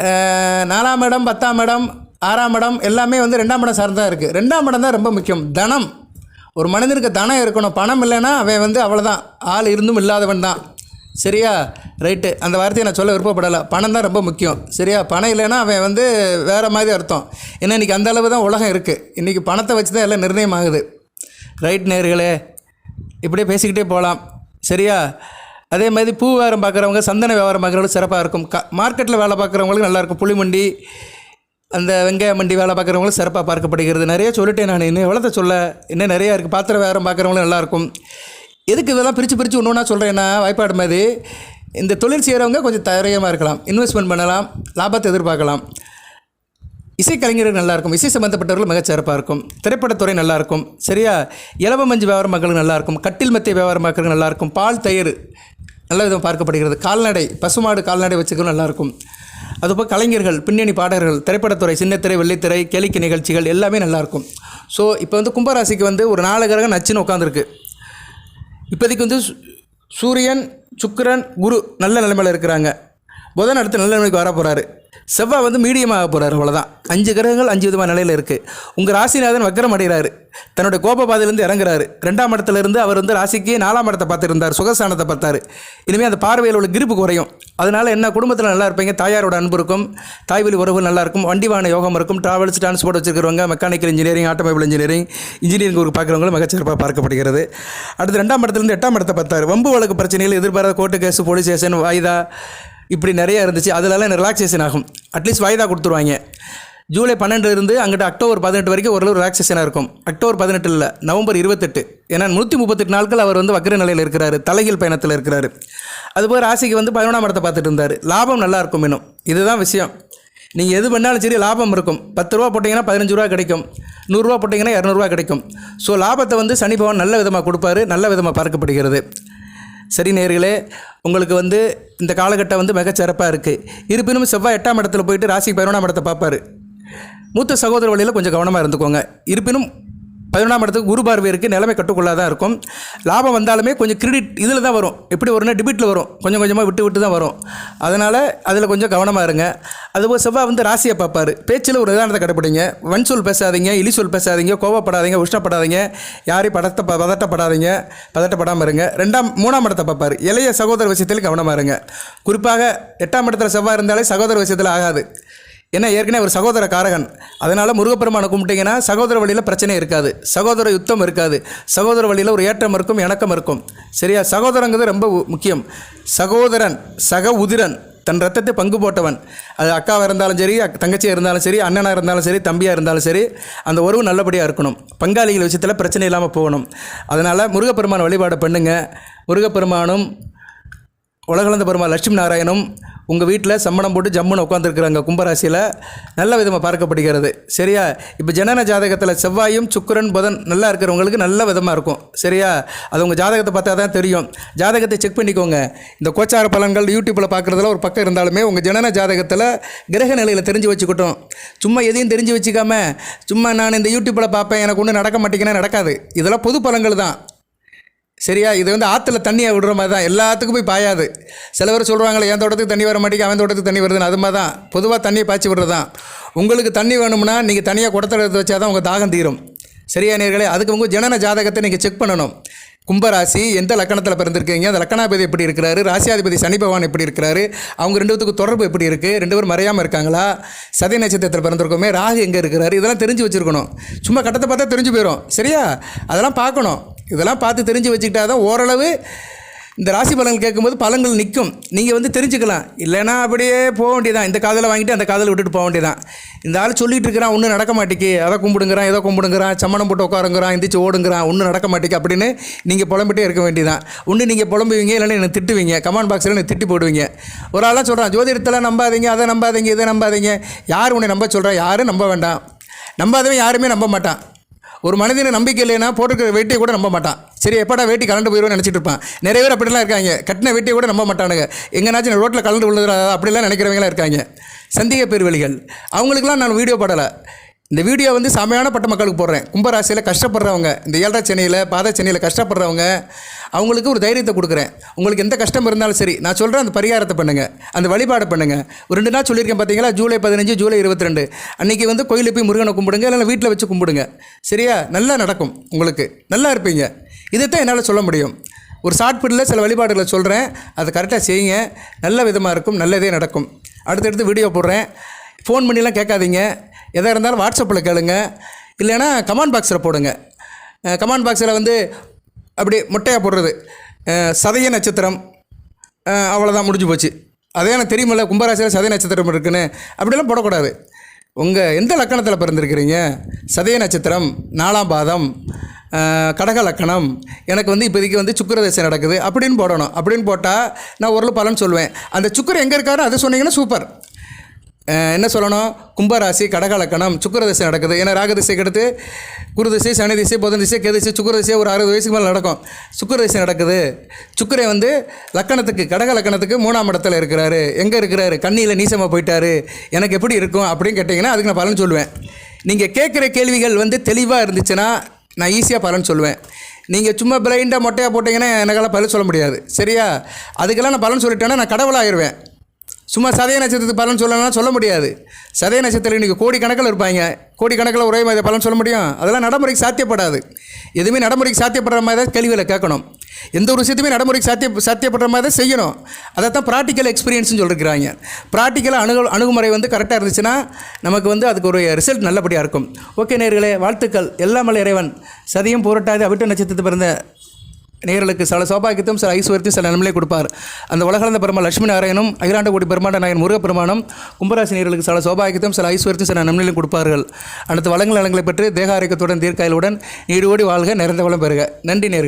நாலாம் இடம் பத்தாம் இடம் ஆறாம் இடம் எல்லாமே வந்து ரெண்டாம் இடம் சார்ந்தா இருக்குது ரெண்டாம் இடம் தான் ரொம்ப முக்கியம். தனம். ஒரு மனிதனுக்கு தனம் இருக்கணும். பணம் இல்லைன்னா அவன் வந்து அவ்வளோதான் ஆள் இருந்தும் இல்லாதவன் தான். சரியா? ரைட்டு. அந்த வார்த்தையை நான் சொல்ல விருப்பப்படலை. பணம் தான் ரொம்ப முக்கியம். சரியா? பணம் இல்லைன்னா அவன் வந்து வேறு மாதிரி அர்த்தம். ஏன்னா இன்றைக்கி அந்த அளவு தான் உலகம் இருக்குது இன்றைக்கி பணத்தை வச்சு தான் எல்லாம் நிர்ணயம் ஆகுது ரைட் நேர்களே இப்படியே பேசிக்கிட்டே போகலாம். சரியா? அதே மாதிரி பூ வியாபாரம் பார்க்குறவங்க சந்தன வியாபாரம் பார்க்குறவங்களுக்கு சிறப்பாக இருக்கும். க மார்க்கெட்டில் வேலை பார்க்குறவங்களுக்கு நல்லாயிருக்கும் புளிமண்டி அந்த வெங்காய மண்டி வேலை பார்க்குறவங்களும் சிறப்பாக பார்க்கப்படுகிறது. நிறைய சொல்லிட்டேன் நான். இன்னும் எவ்வளோத்த சொல்ல இன்னும் நிறையா இருக்குது பாத்திர வியாபாரம் பார்க்குறவங்களும் நல்லாயிருக்கும் எதுக்கு இதெல்லாம் பிரித்து பிரித்து ஒன்று ஒன்றா சொல்கிறேன்னா வாய்ப்பாடு மாதிரி இந்த தொழில் செய்கிறவங்க கொஞ்சம் தயாரியமாக இருக்கலாம். இன்வெஸ்ட்மெண்ட் பண்ணலாம். லாபத்தை எதிர்பார்க்கலாம். இசைக்கலைஞர்கள் நல்லா இருக்கும் இசை சம்மந்தப்பட்டவர்கள் மிகச்சிறப்பாக இருக்கும். திரைப்படத்துறை நல்லா இருக்கும் சரியா? இலவ மஞ்சு வியாபாரம் மக்களுக்கு நல்லா இருக்கும் கட்டில் மத்திய வியாபாரம் மக்களுக்கு நல்லா இருக்கும் பால் தயிர் நல்ல விதம் பார்க்கப்படுகிறது. கால்நடை பசுமாடு கால்நடை வச்சுக்கிறது நல்லா இருக்கும் அதுபோல் கலைஞர்கள் பின்னணி பாடகர்கள் திரைப்படத்துறை சின்னத்திரை வெள்ளித்திரை கேளிக்கை நிகழ்ச்சிகள் எல்லாமே நல்லாயிருக்கும் ஸோ இப்போ வந்து கும்பராசிக்கு வந்து ஒரு நாலு கிரகம் நச்சுன்னு உட்காந்துருக்கு இப்போதைக்கு வந்து சூரியன் சுக்கிரன் குரு நல்ல நிலைமையில் இருக்கிறாங்க. புதன் அடுத்து நல்ல நிலைமைக்கு வர போகிறாரு செவ்வாய் வந்து மீடியமாக போகிறாரு அவ்வளோதான் அஞ்சு கிரகங்கள் அஞ்சு விதமான நிலையில் இருக்குது உங்கள் ராசிநாதன் வக்கரம் அடைகிறாரு. தன்னுடைய கோப பாதையிலேருந்து இறங்குறாரு ரெண்டாம் இடத்துலேருந்து அவர் வந்து ராசிக்கு நாலாம் இடத்தை பார்த்துருந்தார் சுகஸ்தானத்தை பார்த்தாரு. இனிமேல் அந்த பார்வையில் உள்ள கிருப்பு குறையும். அதனால் என்ன குடும்பத்தில் நல்லா இருப்பீங்க தாயாரோட அன்பு இருக்கும் தாய்வழி உறவுகள் நல்லா இருக்கும் வண்டி வாகன யோகம் இருக்கும் travels transport வச்சிருக்கிறவங்க mechanical engineering automobile engineering engineering ஒரு பார்க்குறவங்களும் மிகச்சிறப்பாக பார்க்கப்படுகிறது. அடுத்து ரெண்டாம் இடத்துலேருந்து எட்டாம் இடத்தை பார்த்தார். வம்பு வழக்கு பிரச்சனைகள் எதிர்பாராத கோர்ட்டு கேஸ் போலீஸ் ஸ்டேஷன் வாய்தா இப்படி நிறையா இருந்துச்சு. அதிலலாம் ரிலாக்ஸேஷன் ஆகும். அட்லீஸ்ட் வாய்தா கொடுத்துருவாங்க. ஜூலை பன்னெண்டுலேருந்து அங்கிட்ட அக்டோபர் பதினெட்டு வரைக்கும் ஓரளவு ரிலாக்ஸேஷனாக இருக்கும். அக்டோபர் பதினெட்டு இல்லை நவம்பர் இருபத்தெட்டு. ஏன்னா நூற்றி முப்பத்தெட்டு நாட்கள் அவர் வந்து வக்கர நிலையில் இருக்கிறார். தலைகீழ் பயணத்தில் இருக்கிறார். அதுபோல் ராசிக்கு வந்து பதினொன்றாம் இடத்தை பார்த்துட்டு இருந்தார். லாபம் நல்லா இருக்கும் இன்னும். இதுதான் விஷயம். நீங்கள் எது பண்ணாலும் சரி லாபம் இருக்கும். பத்து ரூபா போட்டிங்கன்னா பதினஞ்சு ரூபா கிடைக்கும். நூறுரூவா போட்டிங்கன்னா இரநூறுவா கிடைக்கும். ஸோ லாபத்தை வந்து சனி பகவான் நல்ல விதமாக கொடுப்பாரு. நல்ல விதமாக பார்க்கப்படுகிறது சரி நேர்களே உங்களுக்கு வந்து இந்த காலகட்டம் வந்து மிகச்சிறப்பாக இருக்குது இருப்பினும் செவ்வாய் எட்டாம் இடத்துல போயிட்டு ராசிக்கு பதினொன்றாம் இடத்தை பார்ப்பாரு. மூத்த சகோதர வழியில் கொஞ்சம் கவனமாக இருந்துக்கோங்க. இருப்பினும் பதினொன்றாம் இடத்துக்கு குரு பார்வை இருக்குது நிலைமை கட்டுக்குள்ளாக தான் இருக்கும். லாபம் வந்தாலுமே கொஞ்சம் கிரெடிட் இதில் தான் வரும். எப்படி வரும்னா டிபிட்டில் வரும். கொஞ்சம் கொஞ்சமாக விட்டு விட்டு தான் வரும். அதனால் அதில் கொஞ்சம் கவனமாக இருங்க. அதுபோல் செவ்வாய் வந்து ராசியை பார்ப்பார். பேச்சில் ஒரு நிதானத்தை கடைப்பிடிங்க. வன் சொல் பேசாதீங்க இலி சொல் பேசாதீங்க கோவப்படாதீங்க உஷ்ணப்படாதீங்க யாரையும் படத்த ப- பதட்டப்படாதீங்க பதட்டப்படாமல் இருங்க. ரெண்டாம் மூணாம் இடத்தை பார்ப்பார். இளைய சகோதர விஷயத்தில் கவனமாக இருங்க. குறிப்பாக எட்டாம் இடத்துல செவ்வாய் இருந்தாலே சகோதர விஷயத்தில் ஆகாது. ஏன்னா ஏற்கனவே ஒரு சகோதர காரகன் அதனால் முருகப்பெருமானை கும்பிட்டீங்கன்னா சகோதர வழியில் பிரச்சனை இருக்காது. சகோதர யுத்தம் இருக்காது. சகோதர வழியில் ஒரு ஏற்றம் இருக்கும் இணக்கம் இருக்கும். சரியா? சகோதரங்கிறது ரொம்ப முக்கியம். சகோதரன் சக உதிரன் தன் ரத்தத்தை பங்கு போட்டவன். அது அக்காவாக இருந்தாலும் சரி அக்- தங்கச்சியாக இருந்தாலும் சரி அண்ணனாக இருந்தாலும் சரி தம்பியாக இருந்தாலும் சரி அந்த உறவு நல்லபடியாக இருக்கணும். பங்காளிகள் விஷயத்தில் பிரச்சனை இல்லாமல் போகணும். அதனால் முருகப்பெருமான் வழிபாடு பண்ணுங்கள் முருகப்பெருமானும் உலகளந்த பெருமாள் லட்சுமி நாராயணம் உங்கள் வீட்டில் சம்மணம் போட்டு ஜம்முன்னு உட்காந்துருக்குறாங்க கும்பராசியில். நல்ல விதமாக பார்க்கப்படுகிறது. சரியா? இப்போ ஜனன ஜாதகத்தில் செவ்வாயும் சுக்கரன் புதன் நல்லா இருக்கிறவங்களுக்கு நல்ல விதமாக இருக்கும். சரியா? அது உங்கள் ஜாதகத்தை பார்த்தா தான் தெரியும். ஜாதகத்தை செக் பண்ணிக்கோங்க. இந்த கோச்சார பலன்கள் யூடியூப்பில் பார்க்குறதுல ஒரு பக்கம் இருந்தாலுமே உங்கள் ஜனன ஜாதகத்தில் கிரக நிலையில் தெரிஞ்சு வச்சுக்கிட்டோம். சும்மா எதையும் தெரிஞ்சு வச்சுக்காம சும்மா நான் இந்த யூடியூப்பில் பார்ப்பேன் எனக்கு ஒன்றும் நடக்க மாட்டேங்கன்னா நடக்காது. இதெல்லாம் பொது பலன்கள் தான். சரியா? இது வந்து ஆற்றுல தண்ணியை விடுற மாதிரி தான். எல்லாத்துக்கும் போய் பாயாது. சில பேர் சொல்கிறாங்களே என் தோட்டத்துக்கு தண்ணி வர மாட்டேங்குது அவன் தோட்டத்துக்கு தண்ணி வருதுன்னு. அது மாதிரி தான். பொதுவாக தண்ணியை பாய்ச்சி விடுறது தான். உங்களுக்கு தண்ணி வேணும்னா நீங்கள் தனியாக குடத்தில் எடுத்து வச்சா தான் உங்கள் தாகம் தீரும். சரியா நேர்களே? அதுக்கு உங்கள் ஜனன ஜாதகத்தை நீங்கள் செக் பண்ணணும். கும்பராசி எந்த லக்கணத்தில் பிறந்திருக்கீங்க? அந்த லக்கணாதிபதி எப்படி இருக்கிறாரு? ராசியாதிபதி சனி பகவான் எப்படி இருக்கிறாரு? அவங்க ரெண்டு பேத்துக்கு தொடர்பு எப்படி இருக்குது ரெண்டு பேரும் மறையாமல் இருக்காங்களா? சதி நட்சத்திரத்தில் பிறந்திருக்கோமே ராகு எங்கே இருக்கிறாரு? இதெல்லாம் தெரிஞ்சு வச்சுருக்கணும். சும்மா கட்டத்தை பார்த்தா தெரிஞ்சு போயிடும் சரியா? அதெல்லாம் பார்க்கணும். இதெல்லாம் பார்த்து தெரிஞ்சு வச்சுக்கிட்டா தான் ஓரளவு இந்த ராசி பலன்கள் கேட்கும்போது பலன்கள் நிற்கும். நீங்கள் வந்து தெரிஞ்சுக்கலாம். இல்லைன்னா அப்படியே போக வேண்டியதான் இந்த காதில் வாங்கிட்டு அந்த காதில் விட்டுட்டு போக வேண்டியதான் இந்த ஆள் சொல்லிட்டு இருக்கிறான் ஒன்றும் நடக்க மாட்டேங்கி அதை கும்பிடுங்கிறான் ஏதோ கும்பிடுங்கிறான் சம்மணம் போட்டு உட்காருங்கிறான் எந்திரிச்சு ஓடுங்கிறான் ஒன்றும் நடக்க மாட்டேக்கு அப்படின்னு நீங்கள் புலம்பிட்டே இருக்க வேண்டியதான் ஒன்று நீங்கள் புலம்புவீங்க இல்லைன்னா என்னை திட்டுவீங்க. கமெண்ட் பாக்ஸில் என்னை திட்டி போடுவீங்க. ஒரு ஆளாக சொல்கிறான் ஜோதிடத்தில் நம்பாதீங்க அதை நம்பாதீங்க இதை நம்பாதீங்க. யார் உன்னை நம்ப சொல்கிறா யாரும் நம்ப வேண்டாம். நம்பாதவன் யாருமே நம்ப மாட்டான். ஒரு மனிதனை நம்பிக்கை இல்லைன்னா போட்டுருக்க வேட்டியை கூட நம்ப மாட்டான். சரி எப்படா வேட்டி கலண்டு போயிடுவோம்னு நினச்சிட்டு இருப்பான். நிறைய பேர் அப்படிலாம் இருக்காங்க. கட்டின வேட்டியை கூட நம்ப மாட்டானுங்க. எங்கேனாச்சும் ரோட்டில் கலந்து விழுதுறா அப்படிலாம் நினைக்கிறவங்களாம் இருக்காங்க. சந்தேக பேர்வழிகள். அவங்களுக்குலாம் நான் வீடியோ பாடலை. இந்த வீடியோ வந்து செமையான பட்ட மக்களுக்கு போடுறேன். கும்பராசியில் கஷ்டப்படுறவங்க இந்த ஏழரை சென்னையில் பாத சென்னையில் கஷ்டப்படுறவங்க அவங்களுக்கு ஒரு தைரியத்தை கொடுக்குறேன். உங்களுக்கு எந்த கஷ்டம் இருந்தாலும் சரி நான் சொல்கிறேன் அந்த பரிகாரத்தை பண்ணுங்கள் அந்த வழிபாடு பண்ணுங்கள் ஒரு ரெண்டு நாள் சொல்லியிருக்கேன் பார்த்தீங்களா ஜூலை பதினஞ்சு ஜூலை இருபத்தி ரெண்டு அன்றைக்கி வந்து கோயிலில் போய் முருகனை கும்பிடுங்க இல்லைன்னா வீட்டில் வச்சு கும்பிடுங்க. சரியா? நல்லா நடக்கும் உங்களுக்கு. நல்லா இருப்பீங்க. இதைத்தான் என்னால் சொல்ல முடியும். ஒரு ஷார்ட் சில வழிபாடுகளை சொல்கிறேன் அதை கரெக்டாக செய்யுங்க. நல்ல விதமாக இருக்கும் நல்லதே நடக்கும். அடுத்தடுத்து வீடியோ போடுறேன். ஃபோன் பண்ணிலாம் கேட்காதீங்க. எதாக இருந்தாலும் வாட்ஸ்அப்பில் கேளுங்க. இல்லைன்னா கமெண்ட் பாக்ஸில் போடுங்க. கமெண்ட் பாக்ஸில் வந்து அப்படி மொட்டையாக போடுறது. சதய நட்சத்திரம். அவ்வளோதான் முடிஞ்சு போச்சு. அதே எனக்கு தெரியுமில்ல கும்பராசியில் சதய நட்சத்திரம் இருக்குன்னு. அப்படிலாம் போடக்கூடாது. உங்கள் எந்த லக்கணத்தில் பிறந்திருக்கிறீங்க? சதய நட்சத்திரம் நாலாம் பாதம் கடக லக்கணம். எனக்கு வந்து இப்போதைக்கு வந்து சுக்கிர தசை நடக்குது. அப்படின்னு போடணும். அப்படின்னு போட்டால் நான் ஓரளவு பலன் சொல்லுவேன் அந்த சுக்கர் எங்கே இருக்காரோ அதை சொன்னீங்கன்னா சூப்பர். என்ன சொல்லணும்? கும்பராசி கடகலக்கணம் சுக்கரதிசை நடக்குது. ஏன்னா ராகதிசைக்கு அடுத்து குரு சனிதிசை சனி திசை சுக்கரதிசை ஒரு அறுபது வயசுக்கு மேலே நடக்கும். சுக்கரதிசை நடக்குது. சுக்கரை வந்து லக்கணத்துக்கு கடக லக்கணத்துக்கு மூணாம் இடத்துல இருக்கிறாரு. எங்கே இருக்கிறாரு? கண்ணியில் நீசமாக போயிட்டாரு. எனக்கு எப்படி இருக்கும் அப்படின்னு கேட்டிங்கன்னா அதுக்கு நான் பலன் சொல்லுவேன். நீங்கள் கேட்குற கேள்விகள் வந்து தெளிவாக இருந்துச்சுன்னா நான் ஈஸியாக பலன் சொல்லுவேன். நீங்கள் சும்மா பிளைண்டாக மொட்டையாக போட்டிங்கன்னா எனக்கெல்லாம் பலன் சொல்ல முடியாது. சரியா? அதுக்கெல்லாம் நான் பலன் சொல்லிட்டேன்னா நான் கடவுளாகிடுவேன் சும்மா சதய நட்சத்திரத்துக்கு பலன் சொல்லலாம் சொல்ல முடியாது. சதய நட்சத்திரம் இன்றைக்கி கோடிக்கணக்கில் இருப்பாங்க. கோடிக்கணக்கில் ஒரே மாதிரி பலன் சொல்ல முடியும்? அதெல்லாம் நடைமுறைக்கு சாத்தியப்படாது. எதுவுமே நடைமுறைக்கு சாத்தியப்படுற மாதிரி தான் கேள்விகளை கேட்கணும். எந்த ஒரு விஷயத்தையுமே நடைமுறைக்கு சாத்திய சாத்தியப்படுற மாதிரி தான் செய்யணும். அதை தான் ப்ராக்டிக்கல் எக்ஸ்பீரியன்ஸ்னு சொல்லியிருக்கிறாங்க ப்ராக்டிக்கல் அணுகு அணுகுமுறை வந்து கரெக்டாக இருந்துச்சுன்னா நமக்கு வந்து அதுக்கு ஒரு ரிசல்ட் நல்லபடியாக இருக்கும். ஓகே நேர்களே வாழ்த்துக்கள். எல்லாமல்ல இறைவன். சதியும் போராட்டாது அவிட்ட நட்சத்திரத்தை பிறந்த நேர்களுக்கு சில சௌபாகியத்தையும் சில ஐஸ்வர்யத்தையும் சில நன்மையை கொடுப்பார். அந்த உலகளந்த பெருமாள் லட்சுமி நாராயணும் அகிலாண்ட கோடி பெருமாண்ட நாயன் முருகப்பெருமானும் கும்பராசி நேர்களுக்கு சில சௌபாகியத்தையும் சில ஐஸ்வர்யத்தையும் சில நன்மையிலும் கொடுப்பார்கள். அடுத்த வளங்கள் நலங்களை பெற்று தேக ஆரோக்கியத்துடன் தீர்க்காயலுடன் நீடு ஓடி வாழ்க நிறைந்த வளம் பெறுக. நன்றி நேர்கள்.